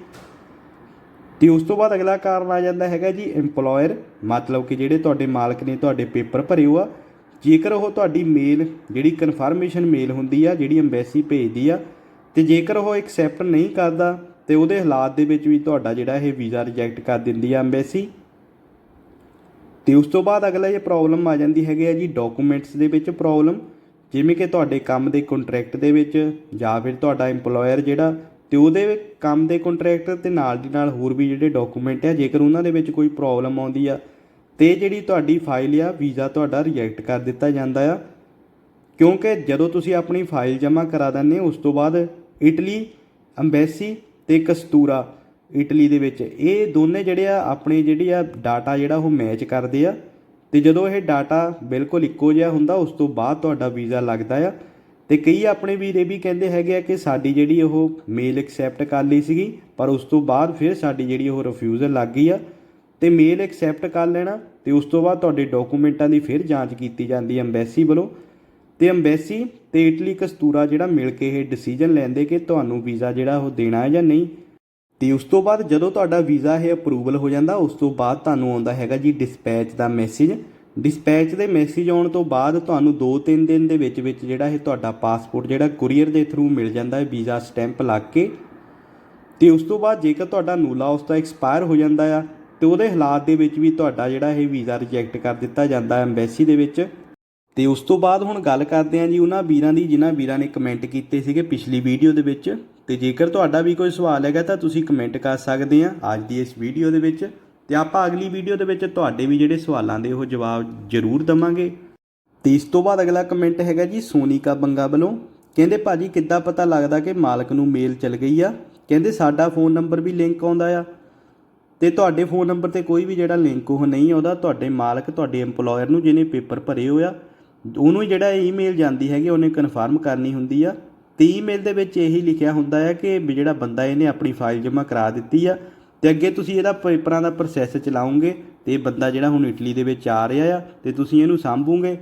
ਤੇ ਉਸ ਤੋਂ ਬਾਅਦ ਅਗਲਾ ਕਾਰਨ ਆ ਜਾਂਦਾ ਹੈਗਾ ਜੀ, EMPLOYER, ਮਤਲਬ ਕਿ ਜਿਹੜੇ ਤੁਹਾਡੇ ਮਾਲਕ ਨੇ ਤੁਹਾਡੇ ਪੇਪਰ ਭਰੇ ਹੋ ਆ ਜੇਕਰ ਉਹ ਤੁਹਾਡੀ ਮੇਲ ਜਿਹੜੀ ਕਨਫਰਮੇਸ਼ਨ ਮੇਲ ਹੁੰਦੀ ਆ, ਜਿਹੜੀ ਐਮਬੈਸੀ ਭੇਜਦੀ ਆ, ਤੇ ਜੇਕਰ ਉਹ ਐਕਸੈਪਟ ਨਹੀਂ ਕਰਦਾ, ਤੇ ਉਹਦੇ ਹਾਲਾਤ ਦੇ ਵਿੱਚ ਵੀ ਤੁਹਾਡਾ ਜਿਹੜਾ ਇਹ ਵੀਜ਼ਾ ਰਿਜੈਕਟ ਕਰ ਦਿੰਦੀ ਆ ਐਮਬੈਸੀ ਤੇ ਉਸ ਤੋਂ ਬਾਅਦ ਅਗਲਾ ਇਹ ਪ੍ਰੋਬਲਮ ਆ ਜਾਂਦੀ ਹੈਗੀ ਆ ਜੀ ਡਾਕੂਮੈਂਟਸ ਦੇ ਵਿੱਚ ਪ੍ਰੋਬਲਮ ਜਿਵੇਂ ਕਿ ਤੁਹਾਡੇ ਕੰਮ ਦੇ ਕੰਟਰੈਕਟ ਦੇ ਵਿੱਚ ਜਾਂ ਫਿਰ ਤੁਹਾਡਾ EMPLOYER ਜਿਹੜਾ, ਤੇ ਉਹਦੇ ਕੰਮ ਦੇ ਕੰਟਰੈਕਟ ਤੇ ਨਾਲ ਦੀ ਨਾਲ ਹੋਰ ਵੀ ਜਿਹੜੇ ਡਾਕੂਮੈਂਟ ਆ, ਜੇਕਰ ਉਹਨਾਂ ਦੇ ਵਿੱਚ ਕੋਈ ਪ੍ਰੋਬਲਮ ਆਉਂਦੀ ਆ, ਤੇ ਜਿਹੜੀ ਤੁਹਾਡੀ ਫਾਈਲ ਆ, ਵੀਜ਼ਾ ਤੁਹਾਡਾ ਰਿਜੈਕਟ ਕਰ ਦਿੱਤਾ ਜਾਂਦਾ ਆ। ਕਿਉਂਕਿ ਜਦੋਂ ਤੁਸੀਂ ਆਪਣੀ ਫਾਈਲ ਜਮ੍ਹਾਂ ਕਰਾ ਦਿੰਦੇ ਹੋ, ਉਸ ਤੋਂ ਬਾਅਦ ਇਟਲੀ ਅੰਬੈਸੀ ਤੇ ਕਸਤੂਰਾ, ਇਟਲੀ ਦੇ ਵਿੱਚ ਇਹ ਦੋਨੇ ਜਿਹੜੇ ਆ, ਆਪਣੇ ਜਿਹੜੀ ਆ ਡਾਟਾ ਜਿਹੜਾ ਉਹ ਮੈਚ ਕਰਦੇ ਆ। ਤੇ ਜਦੋਂ ਇਹ ਡਾਟਾ ਬਿਲਕੁਲ ਇੱਕੋ ਜਿਹਾ ਹੁੰਦਾ, ਉਸ ਤੋਂ ਬਾਅਦ ਤੁਹਾਡਾ ਵੀਜ਼ਾ ਲੱਗਦਾ ਆ। ਤੇ ਕਈ ਆਪਣੇ ਵੀਰ ਇਹ ਵੀ ਕਹਿੰਦੇ ਹੈਗੇ ਆ ਕਿ ਸਾਡੀ ਜਿਹੜੀ ਉਹ ਮੇਲ ਐਕਸੈਪਟ ਕਰ ਲਈ ਸੀਗੀ, ਪਰ ਉਸ ਤੋਂ ਬਾਅਦ ਫਿਰ ਸਾਡੀ ਜਿਹੜੀ ਉਹ ਰਿਫਿਊਜ਼ਲ ਲੱਗ ਗਈ ਆ। ਤੇ ਮੇਲ ਐਕਸੈਪਟ ਕਰ ਲੈਣਾ ਤੇ ਉਸ ਤੋਂ ਬਾਅਦ ਤੁਹਾਡੇ ਡਾਕੂਮੈਂਟਾਂ ਦੀ ਫਿਰ ਜਾਂਚ ਕੀਤੀ ਜਾਂਦੀ ਹੈ ਅੰਬੈਸੀ ਵੱਲੋਂ। ਤੇ ਅੰਬੈਸੀ ਤੇ ਇਟਲੀ ਕਸਤੂਰਾ ਜਿਹੜਾ ਮਿਲ ਕੇ ਇਹ ਡਿਸੀਜਨ ਲੈਂਦੇ ਕਿ ਤੁਹਾਨੂੰ ਵੀਜ਼ਾ ਜਿਹੜਾ ਉਹ ਦੇਣਾ ਹੈ ਜਾਂ ਨਹੀਂ। ਤੇ ਉਸ ਤੋਂ ਬਾਅਦ ਜਦੋਂ ਤੁਹਾਡਾ ਵੀਜ਼ਾ ਇਹ ਅਪਰੂਵਲ ਹੋ ਜਾਂਦਾ, ਉਸ ਤੋਂ ਬਾਅਦ ਤੁਹਾਨੂੰ ਆਉਂਦਾ ਹੈਗਾ ਜੀ ਡਿਸਪੈਚ ਦਾ ਮੈਸੇਜ ਡਿਸਪੈਚ ਦੇ ਮੈਸੇਜ ਆਉਣ ਤੋਂ ਬਾਅਦ ਤੁਹਾਨੂੰ 2-3 ਦਿਨ ਦੇ ਵਿੱਚ ਵਿੱਚ ਜਿਹੜਾ ਇਹ ਤੁਹਾਡਾ ਪਾਸਪੋਰਟ ਜਿਹੜਾ ਕੁਰੀਅਰ ਦੇ ਥਰੂ ਮਿਲ ਜਾਂਦਾ ਹੈ ਵੀਜ਼ਾ ਸਟੈਂਪ ਲੱਗ ਕੇ। ਤੇ ਉਸ ਤੋਂ ਬਾਅਦ ਜੇਕਰ ਤੁਹਾਡਾ ਨੂਲਾ ਉਸ ਦਾ ਐਕਸਪਾਇਰ ਹੋ ਜਾਂਦਾ ਆ, ਤੇ ਉਹਦੇ ਹਾਲਾਤ ਦੇ ਵਿੱਚ ਵੀ ਤੁਹਾਡਾ ਜਿਹੜਾ ਇਹ ਵੀਜ਼ਾ ਰਿਜੈਕਟ ਕਰ ਦਿੱਤਾ ਜਾਂਦਾ ਹੈ ਐਮਬੈਸੀ ਦੇ ਵਿੱਚ। ਤੇ ਉਸ ਤੋਂ ਬਾਅਦ ਹੁਣ ਗੱਲ ਕਰਦੇ ਹਾਂ ਜੀ ਉਹਨਾਂ ਵੀਰਾਂ ਦੀ, ਜਿਨ੍ਹਾਂ ਵੀਰਾਂ ਨੇ ਕਮੈਂਟ ਕੀਤੇ ਸੀਗੇ ਪਿਛਲੀ ਵੀਡੀਓ ਦੇ ਵਿੱਚ। ਤੇ ਜੇਕਰ ਤੁਹਾਡਾ ਵੀ ਕੋਈ ਸਵਾਲ ਹੈਗਾ ਤਾਂ ਤੁਸੀਂ ਕਮੈਂਟ ਕਰ ਸਕਦੇ ਆ ਅੱਜ ਦੀ ਇਸ ਵੀਡੀਓ ਦੇ ਵਿੱਚ। ਤੇ ਆਪਾਂ ਅਗਲੀ ਵੀਡੀਓ ਦੇ ਵਿੱਚ ਤੁਹਾਡੇ ਵੀ ਜਿਹੜੇ ਸਵਾਲਾਂ ਦੇ ਉਹ ਜਵਾਬ ਜ਼ਰੂਰ ਦਵਾਂਗੇ। ਤੇ ਇਸ ਤੋਂ ਬਾਅਦ ਅਗਲਾ ਕਮੈਂਟ ਹੈਗਾ ਜੀ ਸੋਨੀਕਾ ਬੰਗਾ ਵੱਲੋਂ। ਕਹਿੰਦੇ, ਭਾਜੀ, ਕਿੱਦਾਂ ਪਤਾ ਲੱਗਦਾ ਕਿ ਮਾਲਕ ਨੂੰ ਮੇਲ ਚਲ ਗਈ ਆ? ਕਹਿੰਦੇ, ਸਾਡਾ ਫੋਨ ਨੰਬਰ ਵੀ ਲਿੰਕ ਆਉਂਦਾ ਆ। ਤੇ ਤੁਹਾਡੇ ਫੋਨ ਨੰਬਰ ਤੇ ਕੋਈ ਵੀ ਜਿਹੜਾ ਲਿੰਕ ਉਹ ਨਹੀਂ ਆਉਂਦਾ, ਤੁਹਾਡੇ ਮਾਲਕ, ਤੁਹਾਡੇ EMPLOYER ਨੂੰ ਜਿਹਨੇ ਪੇਪਰ ਭਰੇ ਹੋਇਆ ਉਹਨੂੰ ਜਿਹੜਾ ਈਮੇਲ ਜਾਂਦੀ ਹੈਗੀ, ਉਹਨੇ ਕਨਫਰਮ ਕਰਨੀ ਹੁੰਦੀ ਆ। ਤੇ ਈਮੇਲ ਦੇ ਵਿੱਚ ਇਹੀ ਲਿਖਿਆ ਹੁੰਦਾ ਹੈ ਕਿ ਵੀ ਜਿਹੜਾ ਬੰਦਾ ਇਹਨੇ ਆਪਣੀ ਫਾਈਲ ਜਮ੍ਹਾਂ ਕਰਾ ਦਿੱਤੀ ਆ, ਤੇ ਅੱਗੇ ਤੁਸੀਂ ਇਹਦਾ ਪੇਪਰਾਂ ਦਾ ਪ੍ਰੋਸੈਸ ਚਲਾਉਂਗੇ ਤੇ ਬੰਦਾ ਜਿਹੜਾ ਹੁਣ ਇਟਲੀ ਦੇ ਵਿੱਚ ਆ ਰਿਹਾ ਆ, ਤੇ ਤੁਸੀਂ ਇਹਨੂੰ ਸਾਂਭੋਗੇ।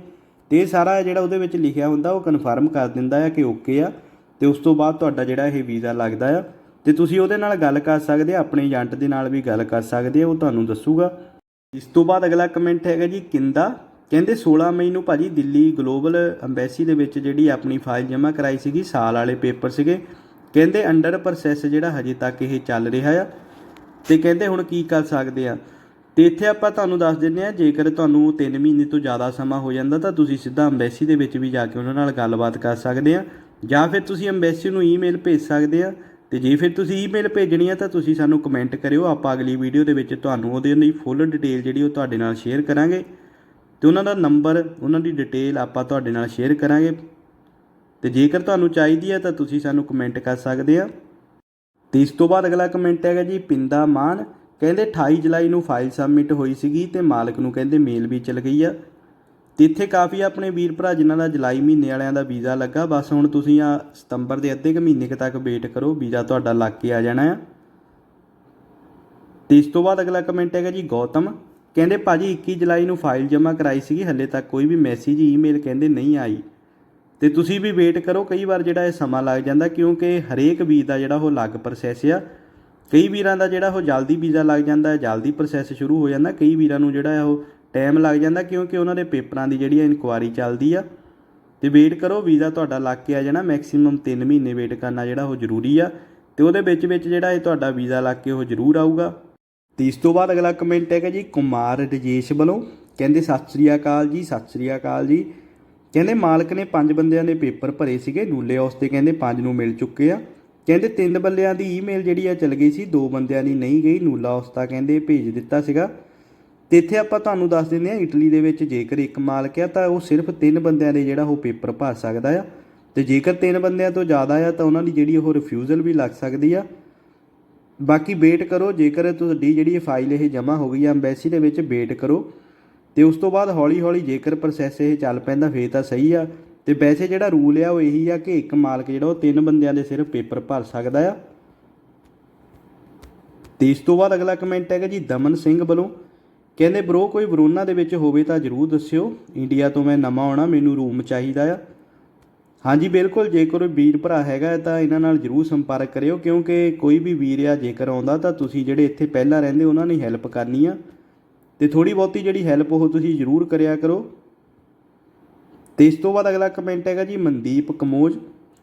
ਤੇ ਇਹ ਸਾਰਾ ਜਿਹੜਾ ਉਹਦੇ ਵਿੱਚ ਲਿਖਿਆ ਹੁੰਦਾ, ਉਹ ਕਨਫਰਮ ਕਰ ਦਿੰਦਾ ਆ ਕਿ ਓਕੇ ਆ। ਤੇ ਉਸ ਤੋਂ ਬਾਅਦ ਤੁਹਾਡਾ ਜਿਹੜਾ ਇਹ ਵੀਜ਼ਾ ਲੱਗਦਾ ਆ। ਤੇ ਤੁਸੀਂ ਉਹਦੇ ਨਾਲ ਗੱਲ ਕਰ ਸਕਦੇ ਆ, ਆਪਣੇ ਏਜੰਟ ਦੇ ਨਾਲ ਵੀ ਗੱਲ ਕਰ ਸਕਦੇ ਆ, ਉਹ ਤੁਹਾਨੂੰ ਦੱਸੂਗਾ। ਇਸ ਤੋਂ ਬਾਅਦ ਅਗਲਾ ਕਮੈਂਟ ਹੈਗਾ ਜੀ, ਕਿੰਦਾ ਕਹਿੰਦੇ 16 ਮਈ ਨੂੰ ਭਾਜੀ ਦਿੱਲੀ ਗਲੋਬਲ ਐਮਬੈਸੀ ਦੇ ਵਿੱਚ ਜਿਹੜੀ ਆਪਣੀ ਫਾਈਲ ਜਮ੍ਹਾਂ ਕਰਾਈ ਸੀਗੀ, ਸਾਲ ਵਾਲੇ ਪੇਪਰ ਸੀਗੇ। ਕਹਿੰਦੇ ਅੰਡਰ ਪ੍ਰੋਸੈਸ ਜਿਹੜਾ ਹਜੇ ਤੱਕ ਇਹ ਚੱਲ ਰਿਹਾ ਆ। ਤੇ ਕਹਿੰਦੇ ਹੁਣ ਕੀ ਕਰ ਸਕਦੇ ਆ। ਤੇ ਇੱਥੇ ਆਪਾਂ ਤੁਹਾਨੂੰ ਦੱਸ ਦਿੰਦੇ ਆ, ਜੇਕਰ ਤੁਹਾਨੂੰ 3 ਮਹੀਨੇ ਤੋਂ ਜ਼ਿਆਦਾ ਸਮਾਂ ਹੋ ਜਾਂਦਾ ਤਾਂ ਤੁਸੀਂ ਸਿੱਧਾ ਐਮਬੈਸੀ ਦੇ ਵਿੱਚ ਵੀ ਜਾ ਕੇ ਉਹਨਾਂ ਨਾਲ ਗੱਲਬਾਤ ਕਰ ਸਕਦੇ ਆ। ਜਾਂ ਫਿਰ ਤੁਸੀਂ ਐਮਬੈਸੀ ਨੂੰ ਈਮੇਲ ਭੇਜ ਸਕਦੇ ਆ। ਤੇ ਜੇ ਫਿਰ ਤੁਸੀਂ ਈਮੇਲ ਭੇਜਣੀ ਆ ਤਾਂ ਤੁਸੀਂ ਸਾਨੂੰ ਕਮੈਂਟ ਕਰਿਓ, ਆਪਾਂ ਅਗਲੀ ਵੀਡੀਓ ਦੇ ਵਿੱਚ ਤੁਹਾਨੂੰ ਉਹਦੇ ਲਈ ਫੁੱਲ ਡਿਟੇਲ ਜਿਹੜੀ ਉਹ ਤੁਹਾਡੇ ਨਾਲ ਸ਼ੇਅਰ ਕਰਾਂਗੇ। ਅਤੇ ਉਹਨਾਂ ਦਾ ਨੰਬਰ, ਉਹਨਾਂ ਦੀ ਡਿਟੇਲ ਆਪਾਂ ਤੁਹਾਡੇ ਨਾਲ ਸ਼ੇਅਰ ਕਰਾਂਗੇ। ਅਤੇ ਜੇਕਰ ਤੁਹਾਨੂੰ ਚਾਹੀਦੀ ਹੈ ਤਾਂ ਤੁਸੀਂ ਸਾਨੂੰ ਕਮੈਂਟ ਕਰ ਸਕਦੇ ਆ। ਤੇ ਇਸ ਤੋਂ ਬਾਅਦ ਅਗਲਾ ਕਮੈਂਟ ਹੈਗਾ ਜੀ, ਪਿੰਦਾ ਮਾਨ। ਕਹਿੰਦੇ 28 ਜੁਲਾਈ ਨੂੰ ਫਾਈਲ ਸਬਮਿਟ ਹੋਈ ਸੀਗੀ ਤੇ ਮਾਲਕ ਨੂੰ ਕਹਿੰਦੇ ਮੇਲ ਵੀ ਚਲ ਗਈ ਆ। ਤੇ ਇੱਥੇ ਕਾਫੀ ਆਪਣੇ ਵੀਰ ਭਰਾ ਜਿਨ੍ਹਾਂ ਦਾ ਜੁਲਾਈ ਮਹੀਨੇ ਵਾਲਿਆਂ ਦਾ ਵੀਜ਼ਾ ਲੱਗਾ। ਬਸ ਹੁਣ ਤੁਸੀਂ ਆ ਸਤੰਬਰ ਦੇ ਅੱਧੇ ਕੁ ਮਹੀਨੇ ਕੁ ਤੱਕ ਵੇਟ ਕਰੋ, ਵੀਜ਼ਾ ਤੁਹਾਡਾ ਲੱਗ ਕੇ ਆ ਜਾਣਾ ਆ। ਤੇ ਇਸ ਤੋਂ ਬਾਅਦ ਅਗਲਾ ਕਮੈਂਟ ਹੈਗਾ ਜੀ, ਗੌਤਮ। ਕਹਿੰਦੇ ਭਾਜੀ 21 ਜੁਲਾਈ ਨੂੰ ਫਾਈਲ ਜਮ੍ਹਾਂ ਕਰਾਈ ਸੀਗੀ, ਹੱਲੇ ਤੱਕ ਕੋਈ ਵੀ ਮੈਸੇਜ ਈਮੇਲ ਕਹਿੰਦੇ ਨਹੀਂ ਆਈ। ਤੇ ਤੁਸੀਂ ਵੀ ਵੇਟ ਕਰੋ, ਕਈ ਵਾਰ ਜਿਹੜਾ ਇਹ ਸਮਾਂ ਲੱਗ ਜਾਂਦਾ ਕਿਉਂਕਿ ਹਰੇਕ ਵੀਜ਼ਾ ਦਾ ਜਿਹੜਾ ਉਹ ਅਲੱਗ ਪ੍ਰੋਸੈਸ ਆ। ਕਈ ਵੀਰਾਂ ਦਾ ਜਿਹੜਾ ਉਹ ਜਲਦੀ ਵੀਜ਼ਾ ਲੱਗ ਜਾਂਦਾ ਹੈ ਜਲਦੀ ਪ੍ਰੋਸੈਸ ਸ਼ੁਰੂ ਹੋ ਜਾਂਦਾ, ਕਈ ਵੀਰਾਂ ਨੂੰ ਜਿਹੜਾ ਹੈ ਉਹ ਟਾਈਮ ਲੱਗ ਜਾਂਦਾ ਕਿਉਂਕਿ ਉਹਨਾਂ ਦੇ ਪੇਪਰਾਂ ਦੀ ਜਿਹੜੀ ਇਨਕੁਆਰੀ ਚੱਲਦੀ ਆ। ਤੇ ਵੇਟ ਕਰੋ, ਵੀਜ਼ਾ ਤੁਹਾਡਾ ਲੱਗ ਕੇ ਆ ਜਾਣਾ ਮੈਕਸਿਮਮ 3 ਮਹੀਨੇ ਵੇਟ ਕਰਨਾ ਜਿਹੜਾ ਉਹ ਜ਼ਰੂਰੀ ਆ। ਤੇ ਉਹਦੇ ਵਿੱਚ ਵਿੱਚ ਜਿਹੜਾ ਇਹ ਤੁਹਾਡਾ ਵੀਜ਼ਾ ਲੱਗ ਕੇ ਉਹ ਜ਼ਰੂਰ ਆਊਗਾ। ਤੇ ਇਸ ਤੋਂ ਬਾਅਦ ਅਗਲਾ ਕਮੈਂਟ ਹੈਗਾ ਜੀ, ਕੁਮਾਰ ਰਜੇਸ਼ ਵੱਲੋਂ ਕਹਿੰਦੇ, ਸਤਿ ਸ੍ਰੀ ਅਕਾਲ ਜੀ, ਸਤਿ ਸ੍ਰੀ ਅਕਾਲ ਜੀ। ਕਹਿੰਦੇ, ਮਾਲਕ ਨੇ ਪੰਜ ਬੰਦਿਆਂ ਦੇ ਪੇਪਰ ਭਰੇ ਸੀਗੇ ਨੂਲੇ ਉਸ ਤੇ ਕਹਿੰਦੇ ਪੰਜ ਨੂੰ ਮਿਲ ਚੁੱਕੇ ਆ। ਕਹਿੰਦੇ, ਤਿੰਨ ਬੰਦਿਆਂ ਦੀ ਈਮੇਲ ਜਿਹੜੀ ਆ ਚਲ ਗਈ ਸੀ, ਦੋ ਬੰਦਿਆਂ ਦੀ ਨਹੀਂ ਗਈ ਨੂਲਾ ਉਸ ਦਾ ਕਹਿੰਦੇ ਭੇਜ ਦਿੱਤਾ ਸੀਗਾ। ਤੇ ਇੱਥੇ ਆਪਾਂ ਤੁਹਾਨੂੰ ਦੱਸ ਦਿੰਦੇ ਆ ਇਟਲੀ ਦੇ ਵਿੱਚ ਜੇਕਰ ਇੱਕ ਮਾਲਕ ਆ, ਤਾਂ ਉਹ ਸਿਰਫ ਤਿੰਨ ਬੰਦਿਆਂ ਦੇ ਜਿਹੜਾ ਉਹ ਪੇਪਰ ਭਰ ਸਕਦਾ ਆ। ਤੇ ਜੇਕਰ ਤਿੰਨ ਬੰਦਿਆਂ ਤੋਂ ਜ਼ਿਆਦਾ ਆ, ਤਾਂ ਉਹਨਾਂ ਦੀ ਜਿਹੜੀ ਉਹ ਰਿਫਿਊਜ਼ਲ ਵੀ ਲੱਗ ਸਕਦੀ ਆ। ਬਾਕੀ ਵੇਟ ਕਰੋ, ਜੇਕਰ ਤੁਹਾਡੀ ਜਿਹੜੀ ਫਾਈਲ ਇਹ ਜਮ੍ਹਾਂ ਹੋ ਗਈ ਆ ਐਮਬੈਸੀ ਦੇ ਵਿੱਚ ਵੇਟ ਕਰੋ, ਤੇ ਉਸ ਤੋਂ ਬਾਅਦ ਹੌਲੀ ਹੌਲੀ ਜੇਕਰ ਪ੍ਰੋਸੈਸ ਇਹ ਚੱਲ ਪੈਂਦਾ, ਫੇਰ ਤਾਂ ਸਹੀ ਆ। ਤੇ ਵੈਸੇ ਜਿਹੜਾ ਰੂਲ ਆ, ਉਹ ਇਹੀ ਆ ਕਿ ਇੱਕ ਮਾਲਕ ਜਿਹੜਾ, ਉਹ ਤਿੰਨ ਬੰਦਿਆਂ ਦੇ ਸਿਰਫ ਪੇਪਰ ਭਰ ਸਕਦਾ ਆ। ਤੇ ਇਸ ਤੋਂ ਬਾਅਦ ਅਗਲਾ ਕਮੈਂਟ ਹੈਗਾ ਜੀ, ਦਮਨ ਸਿੰਘ ਵੱਲੋਂ। ਕਹਿੰਦੇ ਬ్రో ਕੋਈ ਵਰੋਨਾ ਦੇ ਵਿੱਚ ਹੋਵੇ ਤਾਂ ਜਰੂਰ ਦੱਸਿਓ। ਇੰਡੀਆ ਤੋਂ ਮੈਂ ਨਵਾਂ ਆਉਣਾ, ਮੈਨੂੰ ਰੂਮ ਚਾਹੀਦਾ ਆ। ਹਾਂਜੀ, ਬਿਲਕੁਲ, ਜੇਕਰ ਵੀਰ ਭਰਾ ਹੈਗਾ ਤਾਂ ਇਹਨਾਂ ਨਾਲ ਜਰੂਰ ਸੰਪਰਕ ਕਰਿਓ, ਕਿਉਂਕਿ ਕੋਈ ਵੀ ਵੀਰ ਆ, ਜੇਕਰ ਆਉਂਦਾ ਤਾਂ ਤੁਸੀਂ ਜਿਹੜੇ ਇੱਥੇ ਪਹਿਲਾਂ ਰਹਿੰਦੇ, ਉਹਨਾਂ ਨੇ ਹੈਲਪ ਕਰਨੀ ਆ। ਤੇ ਥੋੜੀ ਬਹੁਤੀ ਜਿਹੜੀ ਹੈਲਪ ਉਹ ਤੁਸੀਂ ਜਰੂਰ ਕਰਿਆ ਕਰੋ। ਤੇ ਇਸ ਤੋਂ ਬਾਅਦ ਅਗਲਾ ਕਮੈਂਟ ਹੈਗਾ ਜੀ, ਮਨਦੀਪ ਕਮੋਜ।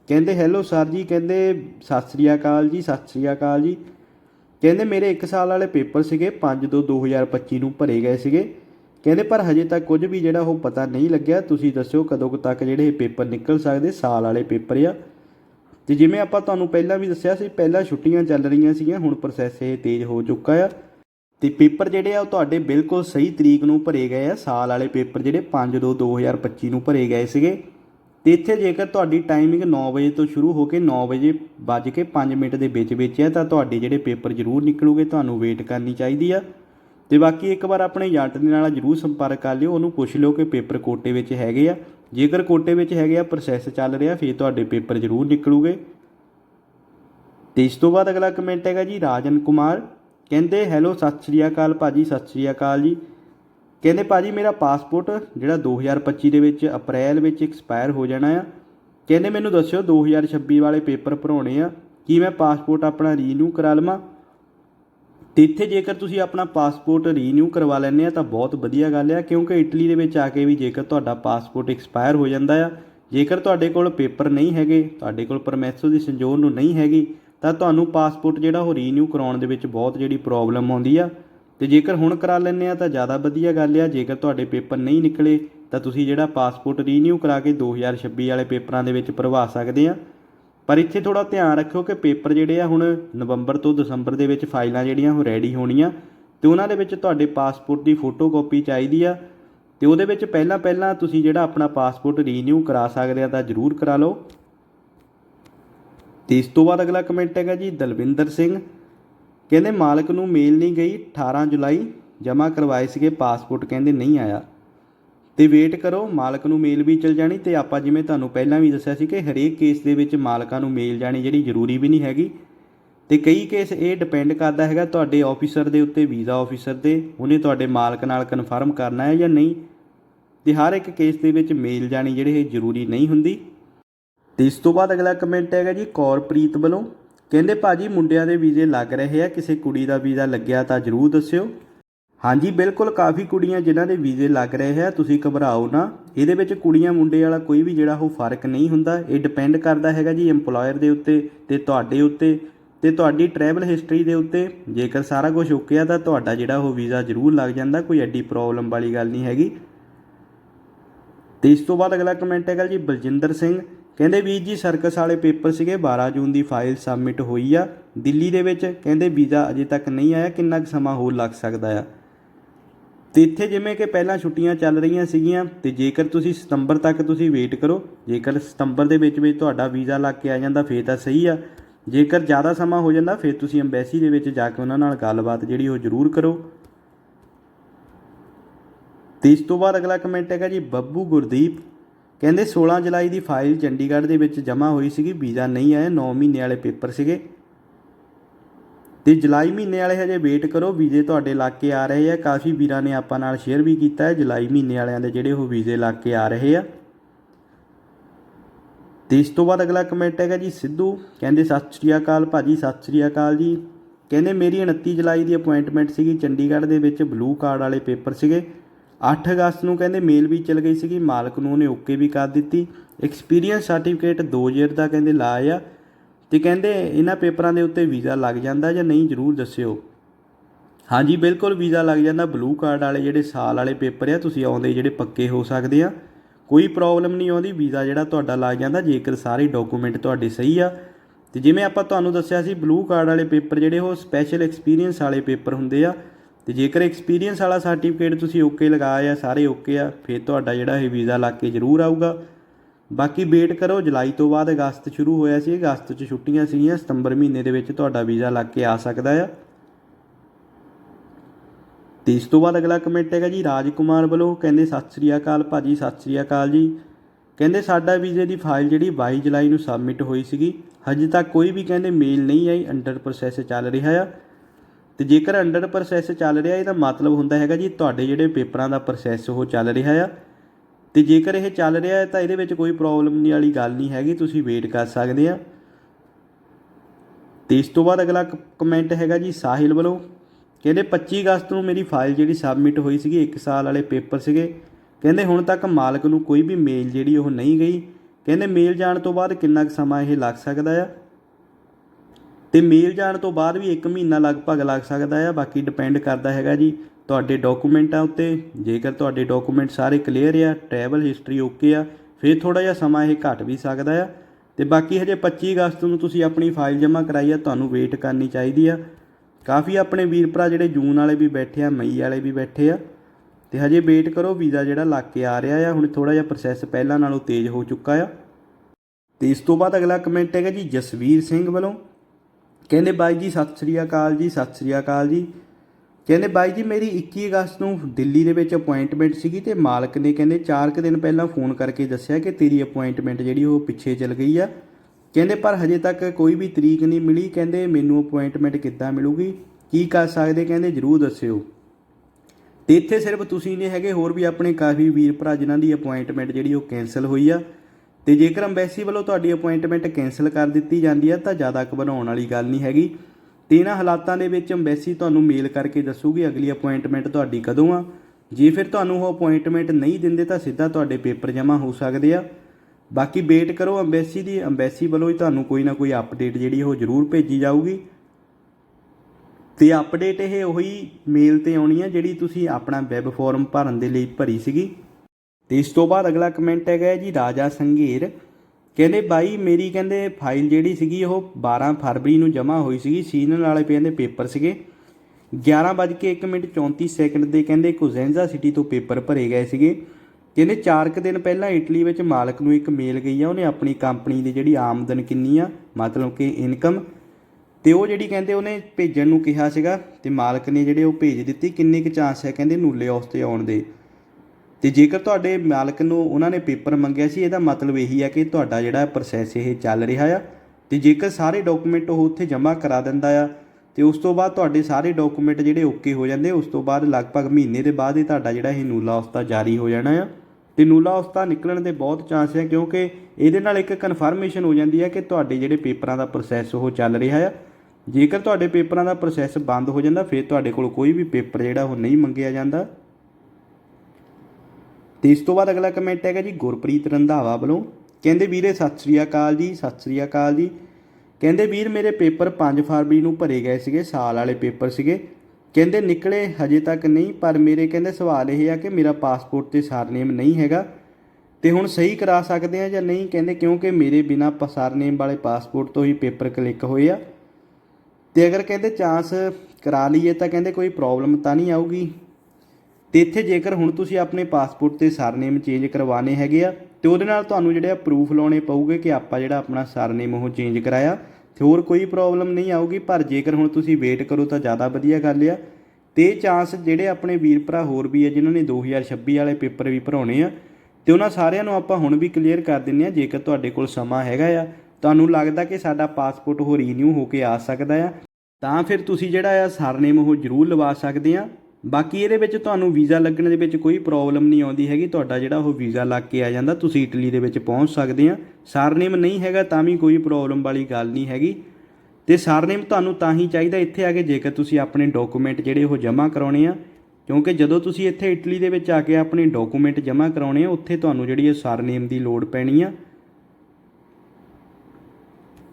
ਕਹਿੰਦੇ ਹੈਲੋ ਸਰ ਜੀ, ਕਹਿੰਦੇ, ਸਤਿ ਸ੍ਰੀ ਅਕਾਲ ਜੀ, ਸਤਿ ਸ੍ਰੀ ਅਕਾਲ ਜੀ। ਕਹਿੰਦੇ, ਮੇਰੇ 1 ਸਾਲ ਵਾਲੇ ਪੇਪਰ ਸੀਗੇ 5 ਤੋਂ 2025 ਨੂੰ ਭਰੇ ਗਏ ਸੀਗੇ। ਕਹਿੰਦੇ, ਪਰ ਹਜੇ ਤੱਕ ਕੁਝ ਵੀ ਜਿਹੜਾ ਉਹ ਪਤਾ ਨਹੀਂ ਲੱਗਿਆ। ਤੁਸੀਂ ਦੱਸਿਓ ਕਦੋਂ ਤੱਕ ਜਿਹੜੇ ਇਹ ਪੇਪਰ ਨਿਕਲ ਸਕਦੇ, ਸਾਲ ਵਾਲੇ ਪੇਪਰ ਆ। ਤੇ ਜਿਵੇਂ ਆਪਾਂ ਤੁਹਾਨੂੰ ਪਹਿਲਾਂ ਵੀ ਦੱਸਿਆ ਸੀ, ਪਹਿਲਾਂ ਛੁੱਟੀਆਂ ਚੱਲ ਰਹੀਆਂ ਸੀਗੀਆਂ, ਹੁਣ ਪ੍ਰੋਸੈਸ ਇਹ ਤੇਜ਼ ਹੋ ਚੁੱਕਾ ਆ। ਤੇ ਪੇਪਰ ਜਿਹੜੇ ਆ, ਉਹ ਤੁਹਾਡੇ ਬਿਲਕੁਲ ਸਹੀ ਤਰੀਕ ਨੂੰ ਭਰੇ ਗਏ ਆ। ਸਾਲ ਵਾਲੇ ਪੇਪਰ ਜਿਹੜੇ 5 ਦੋ 2025 ਨੂੰ ਭਰੇ ਗਏ ਸੀਗੇ। ਤੇ ਇੱਥੇ ਜੇਕਰ ਤੁਹਾਡੀ ਟਾਈਮਿੰਗ 9 ਵਜੇ ਤੋਂ ਸ਼ੁਰੂ ਹੋ ਕੇ 9 ਵਜੇ ਵੱਜ ਕੇ 5 ਮਿੰਟ ਦੇ ਵਿੱਚ ਵਿੱਚ ਹੈ ਤਾਂ ਤੁਹਾਡੇ ਜਿਹੜੇ ਪੇਪਰ ਜ਼ਰੂਰ ਨਿਕਲੂਗੇ। ਤੁਹਾਨੂੰ ਵੇਟ ਕਰਨੀ ਚਾਹੀਦੀ ਆ। ਤੇ ਬਾਕੀ ਇੱਕ ਵਾਰ ਆਪਣੇ ਏਜੰਟ ਦੇ ਨਾਲ ਜ਼ਰੂਰ ਸੰਪਰਕ ਕਰ ਲਿਓ, ਉਹਨੂੰ ਪੁੱਛ ਲਿਓ ਕਿ ਪੇਪਰ ਕੋਟੇ ਵਿੱਚ ਹੈਗੇ ਆ। ਜੇਕਰ ਕੋਟੇ ਵਿੱਚ ਹੈਗੇ ਆ, ਪ੍ਰੋਸੈਸ ਚੱਲ ਰਿਹਾ, ਫਿਰ ਤੁਹਾਡੇ ਪੇਪਰ ਜ਼ਰੂਰ ਨਿਕਲੂਗੇ। ਤੇ ਇਸ ਤੋਂ ਬਾਅਦ ਅਗਲਾ ਕਮੈਂਟ ਹੈਗਾ ਜੀ, ਰਾਜਨ ਕੁਮਾਰ। ਕਹਿੰਦੇ, ਹੈਲੋ, ਸਤਿ ਸ੍ਰੀ ਅਕਾਲ ਭਾਜੀ, ਸਤਿ ਸ੍ਰੀ ਅਕਾਲ ਜੀ। ਕਹਿੰਦੇ, ਭਾਜੀ, ਮੇਰਾ ਪਾਸਪੋਰਟ ਜਿਹੜਾ 2025 ਦੇ ਵਿੱਚ ਅਪ੍ਰੈਲ ਵਿੱਚ ਐਕਸਪਾਇਰ ਹੋ ਜਾਣਾ ਆ। ਕਹਿੰਦੇ, ਮੈਨੂੰ ਦੱਸਿਓ 2026 ਵਾਲੇ ਪੇਪਰ ਭਰਾਉਣੇ ਆ। ਕੀ ਮੈਂ ਪਾਸਪੋਰਟ ਆਪਣਾ ਰੀਨਿਊ ਕਰਾ ਲਵਾਂ? ਤੇ ਇੱਥੇ ਜੇਕਰ ਤੁਸੀਂ ਆਪਣਾ ਪਾਸਪੋਰਟ ਰੀਨਿਊ ਕਰਵਾ ਲੈਂਦੇ ਆ, ਤਾਂ ਬਹੁਤ ਵਧੀਆ ਗੱਲ ਆ, ਕਿਉਂਕਿ ਇਟਲੀ ਦੇ ਵਿੱਚ ਆ ਕੇ ਵੀ ਜੇਕਰ ਤੁਹਾਡਾ ਪਾਸਪੋਰਟ ਐਕਸਪਾਇਰ ਹੋ ਜਾਂਦਾ ਆ, ਜੇਕਰ ਤੁਹਾਡੇ ਕੋਲ ਪੇਪਰ ਨਹੀਂ ਹੈਗੇ, ਤੁਹਾਡੇ ਕੋਲ ਪਰਮੈਸੋ ਦੀ ਸੰਜੋਨ ਨੂੰ ਨਹੀਂ ਹੈਗੀ, ਤਾਂ ਤੁਹਾਨੂੰ ਪਾਸਪੋਰਟ ਜਿਹੜਾ ਉਹ ਰੀਨਿਊ ਕਰਾਉਣ ਦੇ ਵਿੱਚ ਬਹੁਤ ਜਿਹੜੀ ਪ੍ਰੋਬਲਮ ਆਉਂਦੀ ਆ। ਤੇ ਜੇਕਰ ਹੁਣ ਕਰਾ ਲੈਂਦੇ ਆ, ਤਾਂ ਜ਼ਿਆਦਾ ਵਧੀਆ ਗੱਲ ਆ, ਜੇਕਰ ਤੁਹਾਡੇ ਪੇਪਰ ਨਹੀਂ ਨਿਕਲੇ, ਤਾਂ ਤੁਸੀਂ ਜਿਹੜਾ ਪਾਸਪੋਰਟ ਰੀਨਿਊ ਕਰਾ ਕੇ 2026 ਵਾਲੇ ਪੇਪਰਾਂ ਦੇ ਵਿੱਚ ਭਰਵਾ ਸਕਦੇ ਆ। ਪਰ ਇੱਥੇ ਥੋੜ੍ਹਾ ਧਿਆਨ ਰੱਖਿਓ ਕਿ ਪੇਪਰ ਜਿਹੜੇ ਆ ਹੁਣ ਨਵੰਬਰ ਤੋਂ ਦਸੰਬਰ ਦੇ ਵਿੱਚ ਫਾਈਲਾਂ ਜਿਹੜੀਆਂ ਉਹ ਰੈਡੀ ਹੋਣੀਆਂ ਅਤੇ ਉਹਨਾਂ ਦੇ ਵਿੱਚ ਤੁਹਾਡੇ ਪਾਸਪੋਰਟ ਦੀ ਫੋਟੋ ਫੋਟੋਕਾਪੀ ਚਾਹੀਦੀ ਆ ਅਤੇ ਉਹਦੇ ਵਿੱਚ ਪਹਿਲਾਂ ਪਹਿਲਾਂ ਤੁਸੀਂ ਜਿਹੜਾ ਆਪਣਾ ਪਾਸਪੋਰਟ ਰੀਨਿਊ ਕਰਾ ਸਕਦੇ ਆ ਤਾਂ ਜ਼ਰੂਰ ਕਰਾ ਲਓ। ਤੇ ਇਸ ਤੋਂ ਬਾਅਦ ਅਗਲਾ ਕਮੈਂਟ ਹੈਗਾ ਜੀ, ਦਲਵਿੰਦਰ ਸਿੰਘ। ਕਹਿੰਦੇ, ਮਾਲਕ ਨੂੰ ਮੇਲ ਨਹੀਂ ਗਈ 18 ਜੁਲਾਈ ਜਮ੍ਹਾਂ ਕਰਵਾਏ ਸੀਗੇ, ਪਾਸਪੋਰਟ ਕਹਿੰਦੇ ਨਹੀਂ ਆਇਆ। ਤੇ ਵੇਟ ਕਰੋ, ਮਾਲਕ ਨੂੰ ਮੇਲ ਵੀ ਚਲ ਜਾਣੀ ਤੇ ਆਪਾਂ ਜਿਵੇਂ ਤੁਹਾਨੂੰ ਪਹਿਲਾਂ ਵੀ ਦੱਸਿਆ ਸੀ ਕਿ ਹਰੇਕ ਕੇਸ ਦੇ ਵਿੱਚ ਮਾਲਕਾਂ ਨੂੰ ਮੇਲ ਜਾਣੀ ਜਿਹੜੀ ਜ਼ਰੂਰੀ ਵੀ ਨਹੀਂ ਹੈਗੀ। ਤੇ ਕਈ ਕੇਸ ਇਹ ਡਿਪੈਂਡ ਕਰਦਾ ਹੈਗਾ ਤੁਹਾਡੇ ਆਫੀਸਰ ਦੇ ਉੱਤੇ ਵੀਜ਼ਾ ਆਫੀਸਰ ਦੇ, ਉਹਨੇ ਤੁਹਾਡੇ ਮਾਲਕ ਨਾਲ ਕਨਫਰਮ ਕਰਨਾ ਹੈ ਜਾਂ ਨਹੀਂ। ਤੇ ਹਰ ਇੱਕ ਕੇਸ ਦੇ ਵਿੱਚ ਮੇਲ ਜਾਣੀ ਜਿਹੜੇ ਇਹ ਜ਼ਰੂਰੀ ਨਹੀਂ ਹੁੰਦੀ। ਤੇ ਇਸ ਤੋਂ ਬਾਅਦ ਅਗਲਾ ਕਮੈਂਟ ਹੈਗਾ ਜੀ ਕੌਰਪ੍ਰੀਤ ਵੱਲੋਂ। ਕਹਿੰਦੇ ਭਾਜੀ ਮੁੰਡਿਆਂ ਦੇ ਵੀਜ਼ੇ ਲੱਗ ਰਹੇ ਆ, ਕਿਸੇ ਕੁੜੀ ਦਾ ਵੀਜ਼ਾ ਲੱਗਿਆ ਤਾਂ ਜਰੂਰ ਦੱਸਿਓ। ਹਾਂਜੀ, ਬਿਲਕੁਲ ਕਾਫੀ ਕੁੜੀਆਂ ਜਿਨ੍ਹਾਂ ਦੇ ਵੀਜ਼ੇ ਲੱਗ ਰਹੇ ਆ, ਤੁਸੀਂ ਘਬਰਾਓ ਨਾ। ਇਹਦੇ ਵਿੱਚ ਕੁੜੀਆਂ ਮੁੰਡੇ ਵਾਲਾ ਕੋਈ ਵੀ ਜਿਹੜਾ ਉਹ ਫ਼ਰਕ ਨਹੀਂ ਹੁੰਦਾ। ਇਹ ਡਿਪੈਂਡ ਕਰਦਾ ਹੈਗਾ ਜੀ EMPLOYER ਦੇ ਉੱਤੇ ਤੇ ਤੁਹਾਡੇ ਉੱਤੇ ਤੇ ਤੁਹਾਡੀ ਟਰੈਵਲ ਹਿਸਟਰੀ ਦੇ ਉੱਤੇ। ਜੇਕਰ ਸਾਰਾ ਕੁਝ ਓਕੇ ਆ, ਤਾਂ ਤੁਹਾਡਾ ਜਿਹੜਾ ਉਹ ਵੀਜ਼ਾ ਜ਼ਰੂਰ ਲੱਗ ਜਾਂਦਾ, ਕੋਈ ਐਡੀ ਪ੍ਰੋਬਲਮ ਵਾਲੀ ਗੱਲ ਨਹੀਂ ਹੈਗੀ। ਤੇ ਇਸ ਤੋਂ ਬਾਅਦ ਅਗਲਾ ਕਮੈਂਟ ਹੈਗਾ ਜੀ, ਬਲਜਿੰਦਰ ਸਿੰਘ। ਕਹਿੰਦੇ, ਵੀਰ ਜੀ ਸਰਕਸ ਵਾਲੇ ਪੇਪਰ ਸੀਗੇ 12 ਜੂਨ ਦੀ ਫਾਈਲ ਸਬਮਿਟ ਹੋਈ ਆ। ਦਿੱਲੀ ਦੇ ਵਿੱਚ ਕਹਿੰਦੇ, ਵੀਜ਼ਾ ਅਜੇ ਤੱਕ ਨਹੀਂ ਆਇਆ, ਕਿੰਨਾ ਕੁ ਸਮਾਂ ਹੋਰ ਲੱਗ ਸਕਦਾ ਆ? ਤੇ ਇੱਥੇ ਜਿਵੇਂ ਕਿ ਪਹਿਲਾਂ ਛੁੱਟੀਆਂ ਚੱਲ ਰਹੀਆਂ ਸੀਗੀਆਂ, ਤੇ ਜੇਕਰ ਤੁਸੀਂ ਸਤੰਬਰ ਤੱਕ ਤੁਸੀਂ ਵੇਟ ਕਰੋ, ਜੇਕਰ ਸਤੰਬਰ ਦੇ ਵਿੱਚ ਵਿੱਚ ਤੁਹਾਡਾ ਵੀਜ਼ਾ ਲੱਗ ਕੇ ਆ ਜਾਂਦਾ, ਫੇਰ ਤਾਂ ਸਹੀ ਆ। ਜੇਕਰ ਜ਼ਿਆਦਾ ਸਮਾਂ ਹੋ ਜਾਂਦਾ, ਫਿਰ ਤੁਸੀਂ ਐਮਬੈਸੀ ਦੇ ਵਿੱਚ ਜਾ ਕੇ ਉਹਨਾਂ ਨਾਲ ਗੱਲਬਾਤ ਜਿਹੜੀ ਉਹ ਜ਼ਰੂਰ ਕਰੋ। ਤੇ ਇਸ ਤੋਂ ਬਾਅਦ ਅਗਲਾ ਕਮੈਂਟ ਹੈਗਾ ਜੀ, ਬੱਬੂ ਗੁਰਦੀਪ ਕਹਿੰਦੇ 16 ਜੁਲਾਈ ਦੀ ਫਾਈਲ ਚੰਡੀਗੜ੍ਹ ਦੇ ਵਿੱਚ ਜਮ੍ਹਾਂ ਹੋਈ ਸੀਗੀ, ਵੀਜ਼ਾ ਨਹੀਂ ਆਇਆ 9 ਮਹੀਨੇ ਵਾਲੇ ਪੇਪਰ ਸੀਗੇ। ਤੇ ਜੁਲਾਈ ਮਹੀਨੇ ਵਾਲੇ ਹਜੇ ਵੇਟ ਕਰੋ, ਵੀਜ਼ੇ ਤੁਹਾਡੇ ਲੱਗ ਕੇ ਆ ਰਹੇ ਆ। ਕਾਫੀ ਵੀਰਾਂ ਨੇ ਆਪਾਂ ਨਾਲ ਸ਼ੇਅਰ ਵੀ ਕੀਤਾ ਹੈ, ਜੁਲਾਈ ਮਹੀਨੇ ਵਾਲਿਆਂ ਦੇ ਜਿਹੜੇ ਉਹ ਵੀਜ਼ੇ ਲੱਗ ਕੇ ਆ ਰਹੇ ਆ। ਤੇ ਇਸ ਤੋਂ ਬਾਅਦ ਅਗਲਾ ਕਮੈਂਟ ਹੈਗਾ ਜੀ ਸਿੱਧੂ, ਕਹਿੰਦੇ, ਸਤਿ ਸ਼੍ਰੀ ਅਕਾਲ ਭਾਜੀ, ਸਤਿ ਸ਼੍ਰੀ ਅਕਾਲ ਜੀ। ਕਹਿੰਦੇ, ਮੇਰੀ 29 ਜੁਲਾਈ ਦੀ ਅਪਾਇੰਟਮੈਂਟ ਸੀਗੀ ਚੰਡੀਗੜ੍ਹ ਦੇ ਵਿੱਚ ਬਲੂ ਕਾਰਡ ਵਾਲੇ ਪੇਪਰ ਸੀਗੇ। 8 ਅਗਸਤ ਨੂੰ ਕਹਿੰਦੇ, ਮੇਲ ਵੀ ਚਲ ਗਈ ਸੀਗੀ, ਮਾਲਕ ਨੂੰ ਉਹਨੇ ਓਕੇ ਵੀ ਕਰ ਦਿੱਤੀ। ਐਕਸਪੀਰੀਅੰਸ ਸਰਟੀਫਿਕੇਟ 2 ਈਅਰ ਦਾ ਕਹਿੰਦੇ ਲਾਇਆ ਤੇ ਕਹਿੰਦੇ ਇਹਨਾਂ ਪੇਪਰਾਂ ਦੇ ਉੱਤੇ ਵੀਜ਼ਾ ਲੱਗ ਜਾਂਦਾ ਜਾਂ ਨਹੀਂ ਜਰੂਰ ਦੱਸਿਓ। ਹਾਂਜੀ, ਬਿਲਕੁਲ ਵੀਜ਼ਾ ਲੱਗ ਜਾਂਦਾ। ਬਲੂ ਕਾਰਡ ਵਾਲੇ ਜਿਹੜੇ ਸਾਲ ਵਾਲੇ ਪੇਪਰ ਆ, ਤੁਸੀਂ ਆਉਂਦੇ ਜਿਹੜੇ ਪੱਕੇ ਹੋ ਸਕਦੇ ਆ। ਕੋਈ ਪ੍ਰੋਬਲਮ ਨਹੀਂ ਆਉਂਦੀ, ਵੀਜ਼ਾ ਜਿਹੜਾ ਤੁਹਾਡਾ ਲੱਗ ਜਾਂਦਾ, ਜੇਕਰ ਸਾਰੇ ਡਾਕੂਮੈਂਟ ਤੁਹਾਡੇ ਸਹੀ ਆ। ਤੇ ਜਿਵੇਂ ਆਪਾਂ ਤੁਹਾਨੂੰ ਦੱਸਿਆ ਸੀ ਬਲੂ ਕਾਰਡ ਵਾਲੇ ਪੇਪਰ ਜਿਹੜੇ ਉਹ ਸਪੈਸ਼ਲ ਐਕਸਪੀਰੀਅੰਸ ਵਾਲੇ ਪੇਪਰ ਹੁੰਦੇ ਆ। ਤੇ ਜੇਕਰ ਐਕਸਪੀਰੀਅੰਸ ਵਾਲਾ ਸਰਟੀਫਿਕੇਟ ਤੁਸੀਂ ਓਕੇ ਲਗਾਇਆ, ਸਾਰੇ ਓਕੇ ਆ, ਫਿਰ ਤੁਹਾਡਾ ਜਿਹੜਾ ਇਹ ਵੀਜ਼ਾ ਲੱਗ ਕੇ ਜ਼ਰੂਰ ਆਊਗਾ। ਬਾਕੀ ਵੇਟ ਕਰੋ, ਜੁਲਾਈ ਤੋਂ ਬਾਅਦ ਅਗਸਤ ਸ਼ੁਰੂ ਹੋਇਆ ਸੀ, ਅਗਸਤ 'ਚ ਛੁੱਟੀਆਂ ਸੀਗੀਆਂ, ਸਤੰਬਰ ਮਹੀਨੇ ਦੇ ਵਿੱਚ ਤੁਹਾਡਾ ਵੀਜ਼ਾ ਲੱਗ ਕੇ ਆ ਸਕਦਾ ਆ। ਤੇ ਇਸ ਤੋਂ ਬਾਅਦ ਅਗਲਾ ਕਮੈਂਟ ਹੈਗਾ ਜੀ, ਰਾਜਕੁਮਾਰ ਵੱਲੋਂ ਕਹਿੰਦੇ, ਸਤਿ ਸ੍ਰੀ ਅਕਾਲ ਭਾਜੀ, ਸਤਿ ਸ੍ਰੀ ਅਕਾਲ ਜੀ। ਕਹਿੰਦੇ, ਸਾਡਾ ਵੀਜ਼ੇ ਦੀ ਫਾਈਲ ਜਿਹੜੀ 22 ਜੁਲਾਈ ਨੂੰ ਸਬਮਿਟ ਹੋਈ ਸੀਗੀ, ਹਜੇ ਤੱਕ ਕੋਈ ਵੀ ਕਹਿੰਦੇ ਮੇਲ ਨਹੀਂ ਆਈ ਅੰਡਰ ਪ੍ਰੋਸੈਸ ਚੱਲ ਰਿਹਾ ਆ। ਤੇ ਜੇਕਰ ਅੰਡਰ ਪ੍ਰੋਸੈਸ ਚੱਲ ਰਿਹਾ, ਇਹਦਾ ਮਤਲਬ ਹੁੰਦਾ ਹੈਗਾ ਜੀ, ਤੁਹਾਡੇ ਜਿਹੜੇ ਪੇਪਰਾਂ ਦਾ ਪ੍ਰੋਸੈਸ ਉਹ ਚੱਲ ਰਿਹਾ ਆ। ਅਤੇ ਜੇਕਰ ਇਹ ਚੱਲ ਰਿਹਾ ਹੈ, ਤਾਂ ਇਹਦੇ ਵਿੱਚ ਕੋਈ ਪ੍ਰੋਬਲਮ ਵਾਲੀ ਗੱਲ ਨਹੀਂ ਹੈਗੀ, ਤੁਸੀਂ ਵੇਟ ਕਰ ਸਕਦੇ ਆ। ਤੇ ਇਸ ਤੋਂ ਬਾਅਦ ਅਗਲਾ ਕਮੈਂਟ ਹੈਗਾ ਜੀ ਸਾਹਿਲ ਵੱਲੋਂ। ਕਹਿੰਦੇ 25 ਅਗਸਤ ਨੂੰ ਮੇਰੀ ਫਾਈਲ ਜਿਹੜੀ ਸਬਮਿਟ ਹੋਈ ਸੀਗੀ 1 ਸਾਲ ਵਾਲੇ ਪੇਪਰ ਸੀਗੇ। ਕਹਿੰਦੇ, ਹੁਣ ਤੱਕ ਮਾਲਕ ਨੂੰ ਕੋਈ ਵੀ ਮੇਲ ਜਿਹੜੀ ਉਹ ਨਹੀਂ ਗਈ। ਕਹਿੰਦੇ ਮੇਲ ਜਾਣ ਤੋਂ ਬਾਅਦ ਕਿੰਨਾ ਕੁ ਸਮਾਂ ਇਹ ਲੱਗ ਸਕਦਾ ਆ? ਤੇ ਮੇਲ ਜਾਣ ਤੋਂ ਬਾਅਦ ਵੀ 1 ਮਹੀਨਾ ਲਗਭਗ ਲੱਗ ਸਕਦਾ ਆ, ਬਾਕੀ ਡਿਪੈਂਡ ਕਰਦਾ ਹੈਗਾ ਜੀ। ਤੁਹਾਡੇ ਡਾਕੂਮੈਂਟਾਂ ਉੱਤੇ। ਜੇਕਰ ਤੁਹਾਡੇ ਡਾਕੂਮੈਂਟ ਸਾਰੇ ਕਲੀਅਰ ਆ ਟਰੈਵਲ ਹਿਸਟਰੀ ਓਕੇ ਆ, ਫਿਰ ਥੋੜਾ ਜਿਹਾ ਸਮਾਂ ਇਹ ਘਟ ਵੀ ਸਕਦਾ ਆ। ਤੇ ਬਾਕੀ ਹਜੇ 25 ਅਗਸਤ ਨੂੰ ਤੁਸੀਂ ਆਪਣੀ ਫਾਈਲ ਜਮ੍ਹਾਂ ਕਰਾਈ ਆ, ਤੁਹਾਨੂੰ ਵੇਟ ਕਰਨੀ ਚਾਹੀਦੀ ਆ। ਕਾਫੀ ਆਪਣੇ ਵੀਰ ਭਰਾ ਜਿਹੜੇ ਜੂਨ ਵਾਲੇ ਵੀ ਬੈਠੇ ਆ, ਮਈ ਵਾਲੇ ਵੀ ਬੈਠੇ ਆ। ਤੇ ਹਜੇ ਵੇਟ ਕਰੋ, ਵੀਜ਼ਾ ਜਿਹੜਾ ਲੱਗ ਕੇ ਆ ਰਿਹਾ ਆ। ਹੁਣ ਥੋੜਾ ਜਿਹਾ ਪ੍ਰੋਸੈਸ ਪਹਿਲਾਂ ਨਾਲੋਂ ਤੇਜ਼ ਹੋ ਚੁੱਕਾ ਆ। ਤੇ ਇਸ ਤੋਂ ਬਾਅਦ ਅਗਲਾ ਕਮੈਂਟ ਹੈਗਾ ਜੀ ਜਸਵੀਰ ਸਿੰਘ ਵੱਲੋਂ। ਕਹਿੰਦੇ ਬਾਈ ਜੀ, ਸਤਿ ਸ੍ਰੀ ਅਕਾਲ ਜੀ, ਸਤਿ ਸ੍ਰੀ ਅਕਾਲ ਜੀ। ਕਹਿੰਦੇ ਬਾਈ ਜੀ, ਮੇਰੀ 21 ਅਗਸਤ ਨੂੰ ਦਿੱਲੀ ਦੇ ਵਿੱਚ ਅਪਾਇੰਟਮੈਂਟ ਸੀਗੀ ਤੇ ਮਾਲਕ ਨੇ ਕਹਿੰਦੇ 4 ਕੁ ਦਿਨ ਪਹਿਲਾਂ ਫੋਨ ਕਰਕੇ ਦੱਸਿਆ ਕਿ ਤੇਰੀ ਅਪਾਇੰਟਮੈਂਟ ਜਿਹੜੀ ਉਹ ਪਿੱਛੇ ਚਲ ਗਈ ਆ। ਕਹਿੰਦੇ ਪਰ ਹਜੇ ਤੱਕ ਕੋਈ ਵੀ ਤਰੀਕ ਨਹੀਂ ਮਿਲੀ। ਕਹਿੰਦੇ ਮੈਨੂੰ ਅਪਾਇੰਟਮੈਂਟ ਕਿੱਦਾਂ ਮਿਲੂਗੀ? ਕੀ ਕਰ ਸਕਦੇ? ਕਹਿੰਦੇ ਜਰੂਰ ਦੱਸਿਓ। ਤੇ ਇੱਥੇ ਸਿਰਫ ਤੁਸੀਂ ਨਹੀਂ ਹੈਗੇ, ਹੋਰ ਵੀ ਆਪਣੇ ਕਾਫੀ ਵੀਰ ਭਰਾ ਜਿਨ੍ਹਾਂ ਦੀ ਅਪਾਇੰਟਮੈਂਟ ਜਿਹੜੀ ਉਹ ਕੈਨਸਲ ਹੋਈ ਆ। ਤੇ ਜੇਕਰ ਅੰਬੈਸੀ ਵੱਲੋਂ ਤੁਹਾਡੀ ਅਪਾਇੰਟਮੈਂਟ ਕੈਨਸਲ ਕਰ ਦਿੱਤੀ ਜਾਂਦੀ ਆ, ਤਾਂ ਜ਼ਿਆਦਾ ਘਬਰਾਉਣ ਵਾਲੀ ਗੱਲ ਨਹੀਂ ਹੈਗੀ। ਤੇ ਇਹਨਾਂ ਹਾਲਾਤਾਂ ਦੇ ਵਿੱਚ ਅੰਬੈਸੀ ਤੁਹਾਨੂੰ ਮੇਲ ਕਰਕੇ ਦੱਸੂਗੀ ਅਗਲੀ ਅਪਾਇੰਟਮੈਂਟ ਤੁਹਾਡੀ ਕਦੋਂ ਆ। ਜੇ ਫਿਰ ਤੁਹਾਨੂੰ ਉਹ ਅਪਾਇੰਟਮੈਂਟ ਨਹੀਂ ਦਿੰਦੇ ਤਾਂ ਸਿੱਧਾ ਤੁਹਾਡੇ ਪੇਪਰ ਜਮ੍ਹਾਂ ਹੋ ਸਕਦੇ ਆ। ਬਾਕੀ ਵੇਟ ਕਰੋ ਅੰਬੈਸੀ ਦੀ। ਅੰਬੈਸੀ ਵੱਲੋਂ ਹੀ ਤੁਹਾਨੂੰ ਕੋਈ ਨਾ ਕੋਈ ਅਪਡੇਟ ਜਿਹੜੀ ਉਹ ਜ਼ਰੂਰ ਭੇਜੀ ਜਾਊਗੀ। ਤੇ ਅਪਡੇਟ ਇਹ ਉਹੀ ਮੇਲ ਤੇ ਆਉਣੀ ਆ ਜਿਹੜੀ ਤੁਸੀਂ ਆਪਣਾ ਵੈਬ ਫਾਰਮ ਭਰਨ ਦੇ ਲਈ ਭਰੀ ਸੀਗੀ। ਤੇ ਇਸ ਤੋਂ ਬਾਅਦ ਅਗਲਾ ਕਮੈਂਟ ਹੈਗਾ ਜੀ ਰਾਜਾ ਸੰਘੇਰ। ਕਹਿੰਦੇ ਬਾਈ, ਮੇਰੀ ਕਹਿੰਦੇ ਫਾਈਲ ਜਿਹੜੀ ਸੀਗੀ ਉਹ 12 ਫਰਵਰੀ ਨੂੰ ਜਮ੍ਹਾਂ ਹੋਈ ਸੀਗੀ ਸੀਜ਼ਨਲ ਵਾਲੇ ਕਹਿੰਦੇ ਪੇਪਰ ਸੀਗੇ। 11:01 ਮਿੰਟ 34 ਸੈਕਿੰਡ ਦੇ ਕਹਿੰਦੇ ਕੁਜ਼ੈਂਜਾ ਸਿਟੀ ਤੋਂ ਪੇਪਰ ਭਰੇ ਗਏ ਸੀਗੇ। ਕਹਿੰਦੇ 4 ਕੁ ਦਿਨ ਪਹਿਲਾਂ ਇਟਲੀ ਵਿੱਚ ਮਾਲਕ ਨੂੰ ਇੱਕ ਮੇਲ ਗਈ ਆ, ਉਹਨੇ ਆਪਣੀ ਕੰਪਨੀ ਦੀ ਜਿਹੜੀ ਆਮਦਨ ਕਿੰਨੀ ਆ, ਮਤਲਬ ਕਿ ਇਨਕਮ, ਤੇ ਉਹ ਜਿਹੜੀ ਕਹਿੰਦੇ ਉਹਨੇ ਭੇਜਣ ਨੂੰ ਕਿਹਾ ਸੀਗਾ, ਤੇ ਮਾਲਕ ਨੇ ਜਿਹੜੇ ਉਹ ਭੇਜ ਦਿੱਤੀ, ਕਿੰਨੇ ਕੁ ਚਾਂਸ ਹੈ ਕਹਿੰਦੇ ਨੂਲੇ ਉਸ ਤੇ ਆਉਣ ਦੇ। ਤੇ ਜੇਕਰ ਤੁਹਾਡੇ ਮਾਲਕ ਨੂੰ ਉਹਨਾਂ ਨੇ ਪੇਪਰ ਮੰਗਿਆ ਸੀ, ਇਹਦਾ ਮਤਲਬ ਇਹੀ ਹੈ ਕਿ ਤੁਹਾਡਾ ਜਿਹੜਾ ਪ੍ਰੋਸੈਸ ਇਹ ਚੱਲ ਰਿਹਾ ਆ। ਤੇ ਜੇਕਰ ਸਾਰੇ ਡਾਕੂਮੈਂਟ ਉਹ ਉੱਥੇ ਜਮ੍ਹਾਂ ਕਰਾ ਦਿੰਦਾ ਆ, ਤੇ ਉਸ ਤੋਂ ਬਾਅਦ ਤੁਹਾਡੇ ਸਾਰੇ ਡਾਕੂਮੈਂਟ ਜਿਹੜੇ ਓਕੇ ਹੋ ਜਾਂਦੇ, ਉਸ ਤੋਂ ਬਾਅਦ ਲਗਭਗ ਮਹੀਨੇ ਦੇ ਬਾਅਦ ਹੀ ਤੁਹਾਡਾ ਜਿਹੜਾ ਇਹ ਨੂਲਾ ਉਸਤਾ ਜਾਰੀ ਹੋ ਜਾਣਾ ਆ। ਤੇ ਨੂਲਾ ਉਸਤਾ ਨਿਕਲਣ ਦੇ ਬਹੁਤ ਚਾਂਸ ਹੈ ਕਿਉਂਕਿ ਇਹਦੇ ਨਾਲ ਇੱਕ ਕਨਫਰਮੇਸ਼ਨ ਹੋ ਜਾਂਦੀ ਹੈ ਕਿ ਤੁਹਾਡੇ ਜਿਹੜੇ ਪੇਪਰਾਂ ਦਾ ਪ੍ਰੋਸੈਸ ਉਹ ਚੱਲ ਰਿਹਾ ਆ। ਜੇਕਰ ਤੁਹਾਡੇ ਪੇਪਰਾਂ ਦਾ ਪ੍ਰੋਸੈਸ ਬੰਦ ਹੋ ਜਾਂਦਾ, ਫਿਰ ਤੁਹਾਡੇ ਕੋਲ ਕੋਈ ਵੀ ਪੇਪਰ ਜਿਹੜਾ ਉਹ ਨਹੀਂ ਮੰਗਿਆ ਜਾਂਦਾ। ਤੇ ਇਸ ਤੋਂ ਬਾਅਦ ਅਗਲਾ ਕਮੈਂਟ ਹੈਗਾ ਜੀ ਗੁਰਪ੍ਰੀਤ ਰੰਧਾਵਾ ਵੱਲੋਂ। ਕਹਿੰਦੇ ਵੀਰੇ, ਸਤਿ ਸ੍ਰੀ ਅਕਾਲ ਜੀ, ਸਤਿ ਸ੍ਰੀ ਅਕਾਲ ਜੀ। ਕਹਿੰਦੇ ਵੀਰ, ਮੇਰੇ ਪੇਪਰ 5 ਫਰਵਰੀ ਨੂੰ ਭਰੇ ਗਏ ਸੀਗੇ, ਸਾਲ ਵਾਲੇ ਪੇਪਰ ਸੀਗੇ। ਕਹਿੰਦੇ ਨਿਕਲੇ ਹਜੇ ਤੱਕ ਨਹੀਂ, ਪਰ ਮੇਰੇ ਕਹਿੰਦੇ ਸਵਾਲ ਇਹ ਆ ਕਿ ਮੇਰਾ ਪਾਸਪੋਰਟ ਤੇ ਸਰਨੇਮ ਨਹੀਂ ਹੈਗਾ। ਤੇ ਹੁਣ ਸਹੀ ਕਰਾ ਸਕਦੇ ਆ ਜਾਂ ਨਹੀਂ? ਕਹਿੰਦੇ ਕਿਉਂਕਿ ਮੇਰੇ ਬਿਨਾ ਸਰਨੇਮ ਵਾਲੇ ਪਾਸਪੋਰਟ ਤੋਂ ਹੀ ਪੇਪਰ ਕਲਿੱਕ ਹੋਏ ਆ। ਤੇ ਅਗਰ ਕਹਿੰਦੇ ਚਾਂਸ ਕਰਾ ਲਈਏ ਤਾਂ ਕਹਿੰਦੇ ਕੋਈ ਪ੍ਰੋਬਲਮ ਤਾਂ ਨਹੀਂ ਆਊਗੀ। ਤੇ ਇੱਥੇ ਜੇਕਰ ਹੁਣ ਤੁਸੀਂ ਆਪਣੇ ਪਾਸਪੋਰਟ ਤੇ ਸਰਨੇਮ ਚੇਂਜ ਕਰਵਾਣੇ ਹੈਗੇ ਆ, ਤੇ ਉਹਦੇ ਨਾਲ ਤੁਹਾਨੂੰ ਜਿਹੜੇ ਆ ਪ੍ਰੂਫ ਲਾਉਣੇ ਪਊਗੇ ਕਿ ਆਪਾਂ ਜਿਹੜਾ ਆਪਣਾ ਸਰਨੇਮ ਉਹ ਚੇਂਜ ਕਰਾਇਆ, ਤੇ ਹੋਰ ਕੋਈ ਪ੍ਰੋਬਲਮ ਨਹੀਂ ਆਊਗੀ, ਪਰ ਜੇਕਰ ਹੁਣ ਤੁਸੀਂ ਵੇਟ ਕਰੋ ਤਾਂ ਜ਼ਿਆਦਾ ਵਧੀਆ ਗੱਲ ਆ। ਤੇ ਇਹ ਚਾਂਸ ਜਿਹੜੇ ਆਪਣੇ ਵੀਰ ਭਰਾ ਹੋਰ ਵੀ ਆ, ਜਿਨ੍ਹਾਂ ਨੇ 2026 ਵਾਲੇ ਪੇਪਰ ਵੀ ਭਰਾਉਣੇ ਆ, ਤੇ ਉਹਨਾਂ ਸਾਰਿਆਂ ਨੂੰ ਆਪਾਂ ਹੁਣ ਵੀ ਕਲੀਅਰ ਕਰ ਦਿੰਨੇ ਆ, ਜੇਕਰ ਤੁਹਾਡੇ ਕੋਲ ਸਮਾਂ ਹੈਗਾ ਆ, ਤੁਹਾਨੂੰ ਲੱਗਦਾ ਕਿ ਸਾਡਾ ਪਾਸਪੋਰਟ ਉਹ ਰੀਨਿਊ ਹੋ ਕੇ ਆ ਸਕਦਾ ਆ, ਤਾਂ ਫਿਰ ਤੁਸੀਂ ਜਿਹੜਾ ਆ ਸਰਨੇਮ ਉਹ ਜ਼ਰੂਰ ਲਵਾ ਸਕਦੇ ਆ। ਬਾਕੀ ਇਹਦੇ ਵਿੱਚ ਤੁਹਾਨੂੰ ਵੀਜ਼ਾ ਲੱਗਣ ਦੇ ਵਿੱਚ ਕੋਈ ਪ੍ਰੋਬਲਮ ਨਹੀਂ ਆਉਂਦੀ ਹੈਗੀ। ਤੁਹਾਡਾ ਜਿਹੜਾ ਉਹ ਵੀਜ਼ਾ ਲੱਗ ਕੇ ਆ ਜਾਂਦਾ, ਤੁਸੀਂ ਇਟਲੀ ਦੇ ਵਿੱਚ ਪਹੁੰਚ ਸਕਦੇ ਆ। ਸਰਨੇਮ ਨਹੀਂ ਹੈਗਾ ਤਾਂ ਵੀ ਕੋਈ ਪ੍ਰੋਬਲਮ ਵਾਲੀ ਗੱਲ ਨਹੀਂ ਹੈਗੀ। ਤੇ ਸਰਨੇਮ ਤੁਹਾਨੂੰ ਤਾਂ ਹੀ ਚਾਹੀਦਾ ਇੱਥੇ ਆ ਕੇ ਜੇਕਰ ਤੁਸੀਂ ਆਪਣੇ ਡਾਕੂਮੈਂਟ ਜਿਹੜੇ ਉਹ ਜਮ੍ਹਾਂ ਕਰਾਉਣੇ ਆ। ਕਿਉਂਕਿ ਜਦੋਂ ਤੁਸੀਂ ਇੱਥੇ ਇਟਲੀ ਦੇ ਵਿੱਚ ਆ ਕੇ ਆਪਣੇ ਡਾਕੂਮੈਂਟ ਜਮ੍ਹਾਂ ਕਰਾਉਣੇ ਆ, ਉੱਥੇ ਤੁਹਾਨੂੰ ਜਿਹੜੀ ਇਹ ਸਰਨੇਮ ਦੀ ਲੋੜ ਪੈਣੀ ਆ।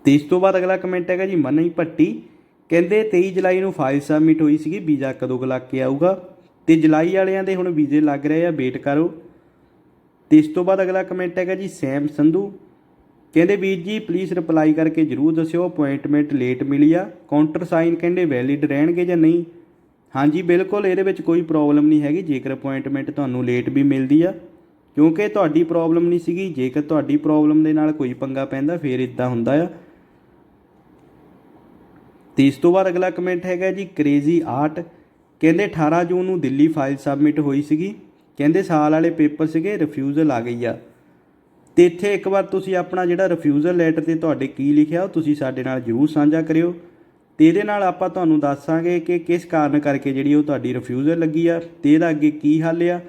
ਤੇ ਇਸ ਤੋਂ ਬਾਅਦ ਅਗਲਾ ਕਮੈਂਟ ਹੈਗਾ ਜੀ, ਮਨਈ ਭੱਟੀ। ਕਹਿੰਦੇ 23 ਜੁਲਾਈ ਨੂੰ ਫਾਈਲ ਸਬਮਿਟ ਹੋਈ ਸੀਗੀ, ਵੀਜ਼ਾ ਕਦੋਂ ਕੁ ਲੱਗ ਕੇ ਆਊਗਾ? ਤੇ ਜੁਲਾਈ ਵਾਲਿਆਂ ਦੇ ਹੁਣ ਵੀਜ਼ੇ ਲੱਗ ਰਹੇ ਆ, ਵੇਟ ਕਰੋ। ਤੇ ਇਸ ਤੋਂ ਬਾਅਦ ਅਗਲਾ ਕਮੈਂਟ ਹੈਗਾ ਜੀ, ਸੈਮ ਸੰਧੂ। ਕਹਿੰਦੇ ਵੀਰ ਜੀ ਪਲੀਜ਼ ਰਿਪਲਾਈ ਕਰਕੇ ਜਰੂਰ ਦੱਸਿਓ ਅਪਾਇੰਟਮੈਂਟ ਲੇਟ ਮਿਲੀ ਆ। ਕਾਊਂਟਰ ਸਾਈਨ ਕਹਿੰਦੇ ਵੈਲਿਡ ਰਹਿਣਗੇ ਜਾਂ ਨਹੀਂ? ਹਾਂਜੀ, ਬਿਲਕੁਲ, ਇਹਦੇ ਵਿੱਚ ਕੋਈ ਪ੍ਰੋਬਲਮ ਨਹੀਂ ਹੈਗੀ, ਜੇਕਰ ਅਪਾਇੰਟਮੈਂਟ ਤੁਹਾਨੂੰ ਲੇਟ ਵੀ ਮਿਲਦੀ ਆ। ਕਿਉਂਕਿ ਤੁਹਾਡੀ ਪ੍ਰੋਬਲਮ ਨਹੀਂ ਸੀਗੀ, ਜੇਕਰ ਤੁਹਾਡੀ ਪ੍ਰੋਬਲਮ ਦੇ ਨਾਲ ਕੋਈ ਪੰਗਾ ਪੈਂਦਾ, ਫੇਰ ਇਦਾਂ ਹੁੰਦਾ ਆ। ਤੇ ਇਸ ਤੋਂ ਬਾਅਦ ਅਗਲਾ ਕਮੈਂਟ ਹੈਗਾ ਜੀ ਕ੍ਰੇਜ਼ੀ ਆਰਟ ਕਹਿੰਦੇ 18 ਜੂਨ ਨੂੰ ਦਿੱਲੀ ਫਾਈਲ ਸਬਮਿਟ ਹੋਈ ਸੀਗੀ। ਕਹਿੰਦੇ ਸਾਲ ਵਾਲੇ ਪੇਪਰ ਸੀਗੇ ਰਿਫਿਊਜ਼ਲ ਆ ਗਈ ਆ। ਤੇ ਇੱਥੇ ਇੱਕ ਵਾਰ ਤੁਸੀਂ ਆਪਣਾ ਜਿਹੜਾ ਰਿਫਿਊਜ਼ਲ ਲੈਟਰ ਤੇ ਤੁਹਾਡੇ ਕੀ ਲਿਖਿਆ, ਉਹ ਤੁਸੀਂ ਸਾਡੇ ਨਾਲ ਜਰੂਰ ਸਾਂਝਾ ਕਰਿਓ। ਤੇ ਇਹਦੇ ਨਾਲ ਆਪਾਂ ਤੁਹਾਨੂੰ ਦੱਸਾਂਗੇ ਕਿ ਕਿਸ ਕਾਰਨ ਕਰਕੇ ਜਿਹੜੀ ਉਹ ਤੁਹਾਡੀ ਰਿਫਿਊਜ਼ਲ ਲੱਗੀ ਆ ਤੇ ਇਹਦਾ ਅੱਗੇ ਕੀ ਹੱਲ ਆ।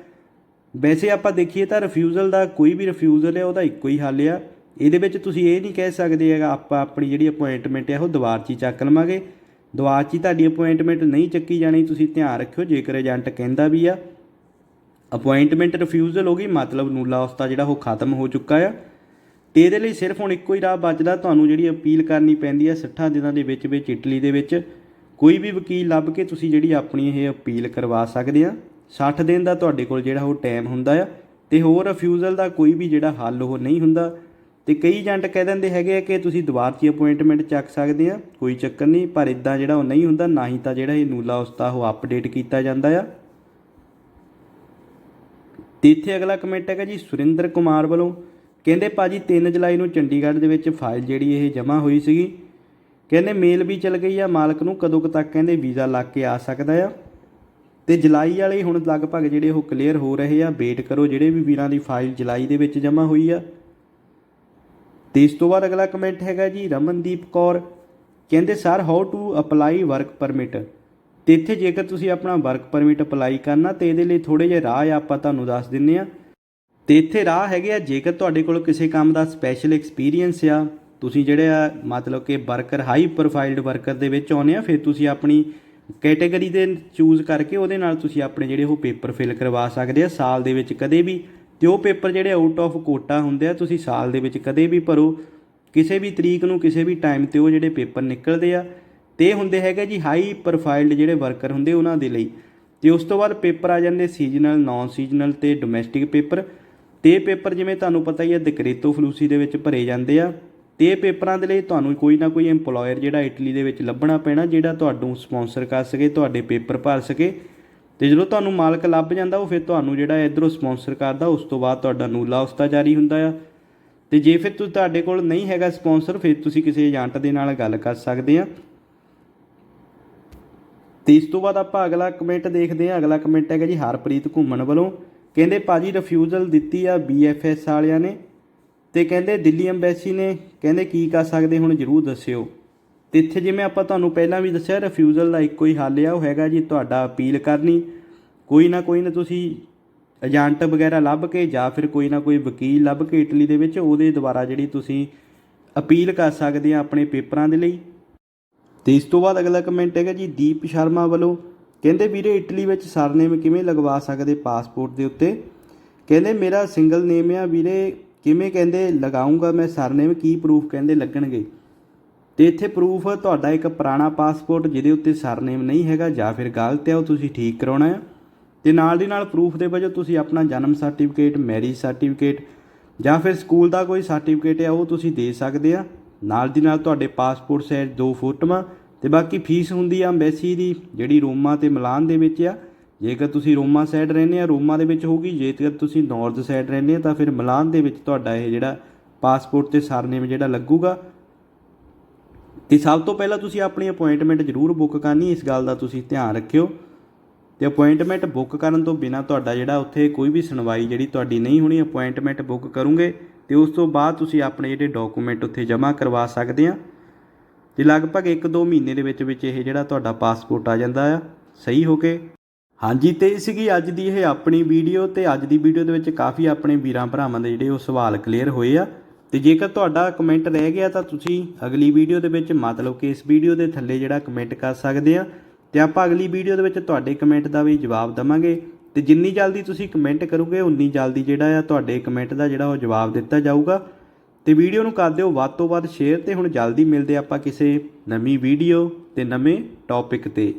ਵੈਸੇ ਆਪਾਂ ਦੇਖੀਏ ਤਾਂ ਰਿਫਿਊਜ਼ਲ ਦਾ ਕੋਈ ਵੀ ਰਿਫਿਊਜ਼ਲ ਹੈ ਉਹਦਾ ਇੱਕੋ ਹੀ ਹੱਲ ਆ। ਇਹਦੇ ਵਿੱਚ ਤੁਸੀਂ ਇਹ ਨਹੀਂ ਕਹਿ ਸਕਦੇ ਹੈਗਾ, ਆਪਾਂ ਆਪਣੀ ਜਿਹੜੀ ਅਪਾਇੰਟਮੈਂਟ ਹੈ ਉਹ ਦੁਬਾਰ 'ਚ ਹੀ ਚੱਕ ਲਵਾਂਗੇ। ਦੁਬਾਰ 'ਚ ਹੀ ਤੁਹਾਡੀ ਅਪਾਇੰਟਮੈਂਟ ਨਹੀਂ ਚੱਕੀ ਜਾਣੀ, ਤੁਸੀਂ ਧਿਆਨ ਰੱਖਿਓ, ਜੇਕਰ ਏਜੰਟ ਕਹਿੰਦਾ ਵੀ ਆ ਅਪਾਇੰਟਮੈਂਟ ਰਿਫਿਊਜ਼ਲ ਹੋ ਗਈ, ਮਤਲਬ ਨੂਲਾ ਉਸਤਾ ਜਿਹੜਾ ਉਹ ਖਤਮ ਹੋ ਚੁੱਕਾ ਆ। ਤੇ ਇਹਦੇ ਲਈ ਸਿਰਫ ਹੁਣ ਇੱਕੋ ਹੀ ਰਾਹ ਬਚਦਾ, ਤੁਹਾਨੂੰ ਜਿਹੜੀ ਅਪੀਲ ਕਰਨੀ ਪੈਂਦੀ ਆ 60 ਦਿਨਾਂ ਦੇ ਵਿੱਚ ਵਿੱਚ ਇਟਲੀ ਦੇ ਵਿੱਚ, ਕੋਈ ਵੀ ਵਕੀਲ ਲੱਭ ਕੇ ਤੁਸੀਂ ਜਿਹੜੀ ਆਪਣੀ ਇਹ ਅਪੀਲ ਕਰਵਾ ਸਕਦੇ ਆ। 60 ਦਿਨ ਦਾ ਤੁਹਾਡੇ ਕੋਲ ਜਿਹੜਾ ਉਹ ਟਾਈਮ ਹੁੰਦਾ ਆ, ਤੇ ਹੋਰ ਰਿਫਿਊਜ਼ਲ ਦਾ ਕੋਈ ਵੀ ਜਿਹੜਾ ਹੱਲ ਉਹ ਨਹੀਂ ਹੁੰਦਾ। ਤੇ ਕਈ ਏਜੰਟ ਕਹਿ ਦਿੰਦੇ ਹੈਗੇ ਆ ਕਿ ਤੁਸੀਂ ਦੁਬਾਰ 'ਚ ਅਪਾਇੰਟਮੈਂਟ ਚੱਕ ਸਕਦੇ ਆ, ਕੋਈ ਚੱਕਰ ਨਹੀਂ, ਪਰ ਇਦਾਂ ਜਿਹੜਾ ਉਹ ਨਹੀਂ ਹੁੰਦਾ, ਨਾ ਹੀ ਤਾਂ ਜਿਹੜਾ ਇਹ ਨੂਲਾ ਉਸਤਾ ਉਹ ਅਪਡੇਟ ਕੀਤਾ ਜਾਂਦਾ ਆ। ਤੇ ਇੱਥੇ ਅਗਲਾ ਕਮੈਂਟ ਹੈਗਾ ਜੀ, ਸੁਰਿੰਦਰ ਕੁਮਾਰ ਵੱਲੋਂ, ਕਹਿੰਦੇ ਭਾਜੀ 3 ਜੁਲਾਈ ਨੂੰ ਚੰਡੀਗੜ੍ਹ ਦੇ ਵਿੱਚ ਫਾਈਲ ਜਿਹੜੀ ਇਹ ਜਮ੍ਹਾਂ ਹੋਈ ਸੀਗੀ, ਕਹਿੰਦੇ ਮੇਲ ਵੀ ਚਲ ਗਈ ਆ, ਮਾਲਕ ਨੂੰ ਕਦੋਂ ਤੱਕ ਕਹਿੰਦੇ ਵੀਜ਼ਾ ਲੱਗ ਕੇ ਆ ਸਕਦਾ ਆ। ਤੇ ਜੁਲਾਈ ਵਾਲੇ ਹੁਣ ਲਗਭਗ ਜਿਹੜੇ ਉਹ ਕਲੀਅਰ ਹੋ ਰਹੇ ਆ ਵੇਟ ਕਰੋ ਜਿਹੜੇ ਵੀ ਵੀਰਾਂ ਦੀ ਫਾਈਲ ਜੁਲਾਈ ਦੇ ਵਿੱਚ ਜਮ੍ਹਾਂ ਹੋਈ ਆ। ਤੇ ਇਸ ਤੋਂ ਬਾਅਦ ਅਗਲਾ ਕਮੈਂਟ ਹੈਗਾ ਜੀ, ਰਮਨਦੀਪ ਕੌਰ। ਕਹਿੰਦੇ sir how to apply work permit ਤੇ ਇੱਥੇ ਜੇਕਰ ਤੁਸੀਂ ਆਪਣਾ ਵਰਕ ਪਰਮਿਟ ਅਪਲਾਈ ਕਰਨਾ, ਤੇ ਇਹਦੇ ਲਈ ਥੋੜੇ ਜਿਹੇ ਰਾਹ ਆ ਆਪਾਂ ਤੁਹਾਨੂੰ ਦੱਸ ਦਿੰਨੇ ਆ। ਤੇ ਇੱਥੇ ਰਾਹ ਹੈਗੇ ਆ, ਜੇਕਰ ਤੁਹਾਡੇ ਕੋਲ ਕਿਸੇ ਕੰਮ ਦਾ ਸਪੈਸ਼ਲ ਐਕਸਪੀਰੀਅੰਸ ਆ, ਤੁਸੀਂ ਜਿਹੜੇ ਆ, ਮਤਲਬ ਕਿ ਵਰਕਰ ਹਾਈ ਪ੍ਰੋਫਾਈਲਡ ਵਰਕਰ ਦੇ ਵਿੱਚ ਆਉਨੇ ਆ, ਫਿਰ ਤੁਸੀਂ ਆਪਣੀ ਕੈਟਾਗਰੀ ਦੇ ਚੂਜ਼ ਕਰਕੇ ਉਹਦੇ ਨਾਲ ਤੁਸੀਂ ਆਪਣੇ ਜਿਹੜੇ ਉਹ ਪੇਪਰ ਫਿਲ ਕਰਵਾ ਸਕਦੇ ਆ, ਸਾਲ ਦੇ ਵਿੱਚ ਕਦੇ ਵੀ। ਅਤੇ ਉਹ ਪੇਪਰ ਜਿਹੜੇ ਆਊਟ ਆਫ ਕੋਟਾ ਹੁੰਦੇ ਆ, ਤੁਸੀਂ ਸਾਲ ਦੇ ਵਿੱਚ ਕਦੇ ਵੀ ਭਰੋ। ਕਿਸੇ ਵੀ ਤਰੀਕ ਨੂੰ, ਕਿਸੇ ਵੀ ਟਾਈਮ ਤੇ ਉਹ ਜਿਹੜੇ ਪੇਪਰ ਨਿਕਲਦੇ ਆ, ਤੇ ਇਹ ਹੁੰਦੇ ਹੈਗੇ ਜੀ ਹਾਈ ਪ੍ਰੋਫਾਈਲਡ ਜਿਹੜੇ ਵਰਕਰ ਹੁੰਦੇ ਉਹਨਾਂ ਦੇ ਲਈ। ਤੇ ਉਸ ਤੋਂ ਬਾਅਦ ਪੇਪਰ ਆ ਜਾਂਦੇ ਸੀਜ਼ਨਲ ਨਾਨ ਸੀਜ਼ਨਲ ਤੇ ਡੋਮੈਸਟਿਕ ਪੇਪਰ। ਤੇ ਇਹ ਪੇਪਰ ਜਿਵੇਂ ਤੁਹਾਨੂੰ ਪਤਾ ਹੀ ਹੈ ਡਿਕਰੇਤੋ ਫਲੂਸੀ ਦੇ ਵਿੱਚ ਭਰੇ ਜਾਂਦੇ ਆ। ਤੇ ਇਹ ਪੇਪਰਾਂ ਦੇ ਲਈ ਤੁਹਾਨੂੰ ਕੋਈ ਨਾ ਕੋਈ EMPLOYER ਜਿਹੜਾ ਇਟਲੀ ਦੇ ਵਿੱਚ ਲੱਭਣਾ ਪੈਣਾ, ਜਿਹੜਾ ਤੁਹਾਨੂੰ ਸਪਾਂਸਰ ਕਰ ਸਕੇ, ਤੁਹਾਡੇ ਪੇਪਰ ਭਰ ਸਕੇ। ਤੇ ਜਦੋਂ ਤੁਹਾਨੂੰ ਮਾਲਕ ਲੱਭ ਜਾਂਦਾ, ਉਹ ਫਿਰ ਤੁਹਾਨੂੰ ਜਿਹੜਾ ਇਧਰੋਂ ਸਪਾਂਸਰ ਕਰਦਾ, ਉਸ ਤੋਂ ਬਾਅਦ ਤੁਹਾਡਾ ਨੂਲਾ ਉਸਤਾ ਜਾਰੀ ਹੁੰਦਾ ਆ। ਤੇ ਜੇ ਫਿਰ ਤੁਸੀਂ ਤੁਹਾਡੇ ਕੋਲ ਨਹੀਂ ਹੈਗਾ ਸਪਾਂਸਰ, ਫਿਰ ਤੁਸੀਂ ਕਿਸੇ ਏਜੰਟ ਦੇ ਨਾਲ ਗੱਲ ਕਰ ਸਕਦੇ ਆ। ਤੇ ਇਸ ਤੋਂ ਬਾਅਦ ਆਪਾਂ ਅਗਲਾ ਕਮੈਂਟ ਦੇਖਦੇ ਹਾਂ ਅਗਲਾ ਕਮੈਂਟ ਹੈਗਾ ਜੀ ਹਰਪ੍ਰੀਤ ਘੁੰਮਣ ਵੱਲੋਂ। ਕਹਿੰਦੇ ਭਾਜੀ ਰਿਫਿਊਜ਼ਲ ਦਿੱਤੀ ਆ ਬੀਐਫਐਸ ਵਾਲਿਆਂ ਨੇ। ਤੇ ਕਹਿੰਦੇ ਦਿੱਲੀ ਐਮਬੈਸੀ ਨੇ। ਕਹਿੰਦੇ ਕੀ ਕਰ ਸਕਦੇ, ਹੁਣ ਜਰੂਰ ਦੱਸਿਓ। ਤੇ ਇੱਥੇ ਜਿਵੇਂ ਆਪਾਂ ਤੁਹਾਨੂੰ ਪਹਿਲਾਂ ਵੀ ਦੱਸਿਆ ਰਿਫਿਊਜ਼ਲ ਦਾ ਇੱਕੋ ਹੀ ਹੱਲ ਆ, ਉਹ ਹੈਗਾ ਜੀ ਤੁਹਾਡਾ ਅਪੀਲ ਕਰਨੀ। ਕੋਈ ਨਾ ਕੋਈ ਨਾ ਤੁਸੀਂ ਏਜੰਟ ਵਗੈਰਾ ਲੱਭ ਕੇ ਜਾਂ ਫਿਰ ਕੋਈ ਨਾ ਕੋਈ ਵਕੀਲ ਲੱਭ ਕੇ ਇਟਲੀ ਦੇ ਵਿੱਚ, ਉਹਦੇ ਦੁਆਰਾ ਜਿਹੜੀ ਤੁਸੀਂ ਅਪੀਲ ਕਰ ਸਕਦੇ ਆ ਆਪਣੇ ਪੇਪਰਾਂ ਦੇ ਲਈ। ਤੇ ਇਸ ਤੋਂ ਬਾਅਦ ਅਗਲਾ ਕਮੈਂਟ ਹੈਗਾ ਜੀ, ਦੀਪ ਸ਼ਰਮਾ ਵੱਲੋਂ, ਕਹਿੰਦੇ ਵੀਰੇ ਇਟਲੀ ਵਿੱਚ ਸਰਨੇਮ ਕਿਵੇਂ ਲਗਵਾ ਸਕਦੇ ਪਾਸਪੋਰਟ ਦੇ ਉੱਤੇ? ਕਹਿੰਦੇ ਮੇਰਾ ਸਿੰਗਲ ਨੇਮ ਆ ਵੀਰੇ, ਕਿਵੇਂ ਕਹਿੰਦੇ ਲਗਾਉਂਗਾ ਮੈਂ ਸਰਨੇਮ, ਕੀ ਪ੍ਰੂਫ ਕਹਿੰਦੇ ਲੱਗਣਗੇ? ਤੇ ਇੱਥੇ ਪ੍ਰੂਫ ਤੁਹਾਡਾ ਇੱਕ ਪੁਰਾਣਾ ਪਾਸਪੋਰਟ ਜਿਹਦੇ ਉੱਤੇ ਸਰਨੇਮ ਨਹੀਂ ਹੈਗਾ, ਜਾਂ ਫਿਰ ਗਲਤ ਹੈ, ਉਹ ਤੁਸੀਂ ਠੀਕ ਕਰਾਉਣਾ ਹੈ। ਤੇ ਨਾਲ ਦੀ ਨਾਲ ਪ੍ਰੂਫ ਦੇ ਵਜੋਂ ਤੁਸੀਂ ਆਪਣਾ ਜਨਮ ਸਰਟੀਫਿਕੇਟ ਮੈਰਿਜ ਸਰਟੀਫਿਕੇਟ ਜਾਂ ਫਿਰ ਸਕੂਲ ਦਾ ਕੋਈ ਸਰਟੀਫਿਕੇਟ ਹੈ, ਉਹ ਤੁਸੀਂ ਦੇ ਸਕਦੇ ਆ। ਨਾਲ ਦੀ ਨਾਲ ਤੁਹਾਡੇ ਪਾਸਪੋਰਟ ਸਾਈਜ਼ ਦੋ ਫੋਟੋਆਂ, ਤੇ ਬਾਕੀ ਫੀਸ ਹੁੰਦੀ ਆ ਅੰਬੈਸੀ ਦੀ, ਜਿਹੜੀ ਰੋਮਾ ਤੇ ਮਿਲਾਨ ਦੇ ਵਿੱਚ ਆ। ਜੇਕਰ ਤੁਸੀਂ ਰੋਮਾ ਸਾਈਡ ਰਹਿੰਦੇ ਆ, ਰੋਮਾ ਦੇ ਵਿੱਚ ਹੋਊਗੀ, ਜੇਕਰ ਤੁਸੀਂ ਨਾਰਥ ਸਾਈਡ ਰਹਿੰਦੇ ਆ, ਤਾਂ ਫਿਰ ਮਿਲਾਨ ਦੇ ਵਿੱਚ ਤੁਹਾਡਾ ਇਹ ਜਿਹੜਾ ਪਾਸਪੋਰਟ ਤੇ ਸਰਨੇਮ ਜਿਹੜਾ ਲੱਗੂਗਾ। ਤੇ ਸਭ ਤੋਂ ਪਹਿਲਾਂ ਤੁਸੀਂ ਆਪਣੀ ਅਪਾਇੰਟਮੈਂਟ ਜ਼ਰੂਰ ਬੁੱਕ ਕਰਨੀ, ਇਸ ਗੱਲ ਦਾ ਤੁਸੀਂ ਧਿਆਨ ਰੱਖਿਓ। ਤੇ ਅਪਾਇੰਟਮੈਂਟ ਬੁੱਕ ਕਰਨ ਤੋਂ ਬਿਨਾ ਤੁਹਾਡਾ ਜਿਹੜਾ ਉੱਥੇ ਕੋਈ ਵੀ ਸੁਣਵਾਈ ਜਿਹੜੀ ਤੁਹਾਡੀ ਨਹੀਂ ਹੋਣੀ ਅਪਾਇੰਟਮੈਂਟ ਬੁੱਕ ਕਰੋਗੇ ਤੇ ਉਸ ਤੋਂ ਬਾਅਦ ਤੁਸੀਂ ਆਪਣੇ ਜਿਹੜੇ ਡਾਕੂਮੈਂਟ ਉੱਥੇ ਜਮ੍ਹਾਂ ਕਰਵਾ ਸਕਦੇ ਆ। ਤੇ ਲਗਭਗ 1-2 ਮਹੀਨੇ ਦੇ ਵਿੱਚ ਵਿੱਚ ਇਹ ਜਿਹੜਾ ਤੁਹਾਡਾ ਪਾਸਪੋਰਟ ਆ ਜਾਂਦਾ ਆ, ਸਹੀ ਹੋ ਕੇ। ਹਾਂਜੀ, ਤੇ ਇਹ ਸੀਗੀ ਅੱਜ ਦੀ ਇਹ ਆਪਣੀ ਵੀਡੀਓ ਤੇ ਅੱਜ ਦੀ ਵੀਡੀਓ ਦੇ ਵਿੱਚ ਕਾਫੀ ਆਪਣੇ ਵੀਰਾਂ ਭਰਾਵਾਂ ਦੇ ਜਿਹੜੇ ਉਹ ਸਵਾਲ ਕਲੀਅਰ ਹੋਏ ਆ। ਤੇ ਜੇਕਰ ਤੁਹਾਡਾ ਕਮੈਂਟ ਰਹਿ ਗਿਆ ਤਾਂ ਤੁਸੀਂ ਅਗਲੀ ਵੀਡੀਓ ਦੇ ਵਿੱਚ ਮਤਲਬ ਕਿ ਇਸ ਵੀਡੀਓ ਦੇ ਥੱਲੇ ਜਿਹੜਾ ਕਮੈਂਟ ਕਰ ਸਕਦੇ ਆ ਤੇ ਆਪਾਂ ਅਗਲੀ ਵੀਡੀਓ ਦੇ ਵਿੱਚ ਤੁਹਾਡੇ ਕਮੈਂਟ ਦਾ ਵੀ ਜਵਾਬ ਦਵਾਂਗੇ ਤੇ ਜਿੰਨੀ ਜਲਦੀ ਤੁਸੀਂ ਕਮੈਂਟ ਕਰੋਗੇ, ਉਨੀ ਜਲਦੀ ਜਿਹੜਾ ਆ ਤੁਹਾਡੇ ਕਮੈਂਟ ਦਾ ਜਿਹੜਾ ਉਹ ਜਵਾਬ ਦਿੱਤਾ ਜਾਊਗਾ। ਤੇ ਵੀਡੀਓ ਨੂੰ ਕਰ ਦਿਓ ਵੱਧ ਤੋਂ ਵੱਧ ਸ਼ੇਅਰ ਤੇ ਹੁਣ ਜਲਦੀ ਮਿਲਦੇ ਆਪਾਂ ਕਿਸੇ ਨਵੀਂ ਵੀਡੀਓ ਤੇ ਨਵੇਂ ਟੌਪਿਕ ਤੇ।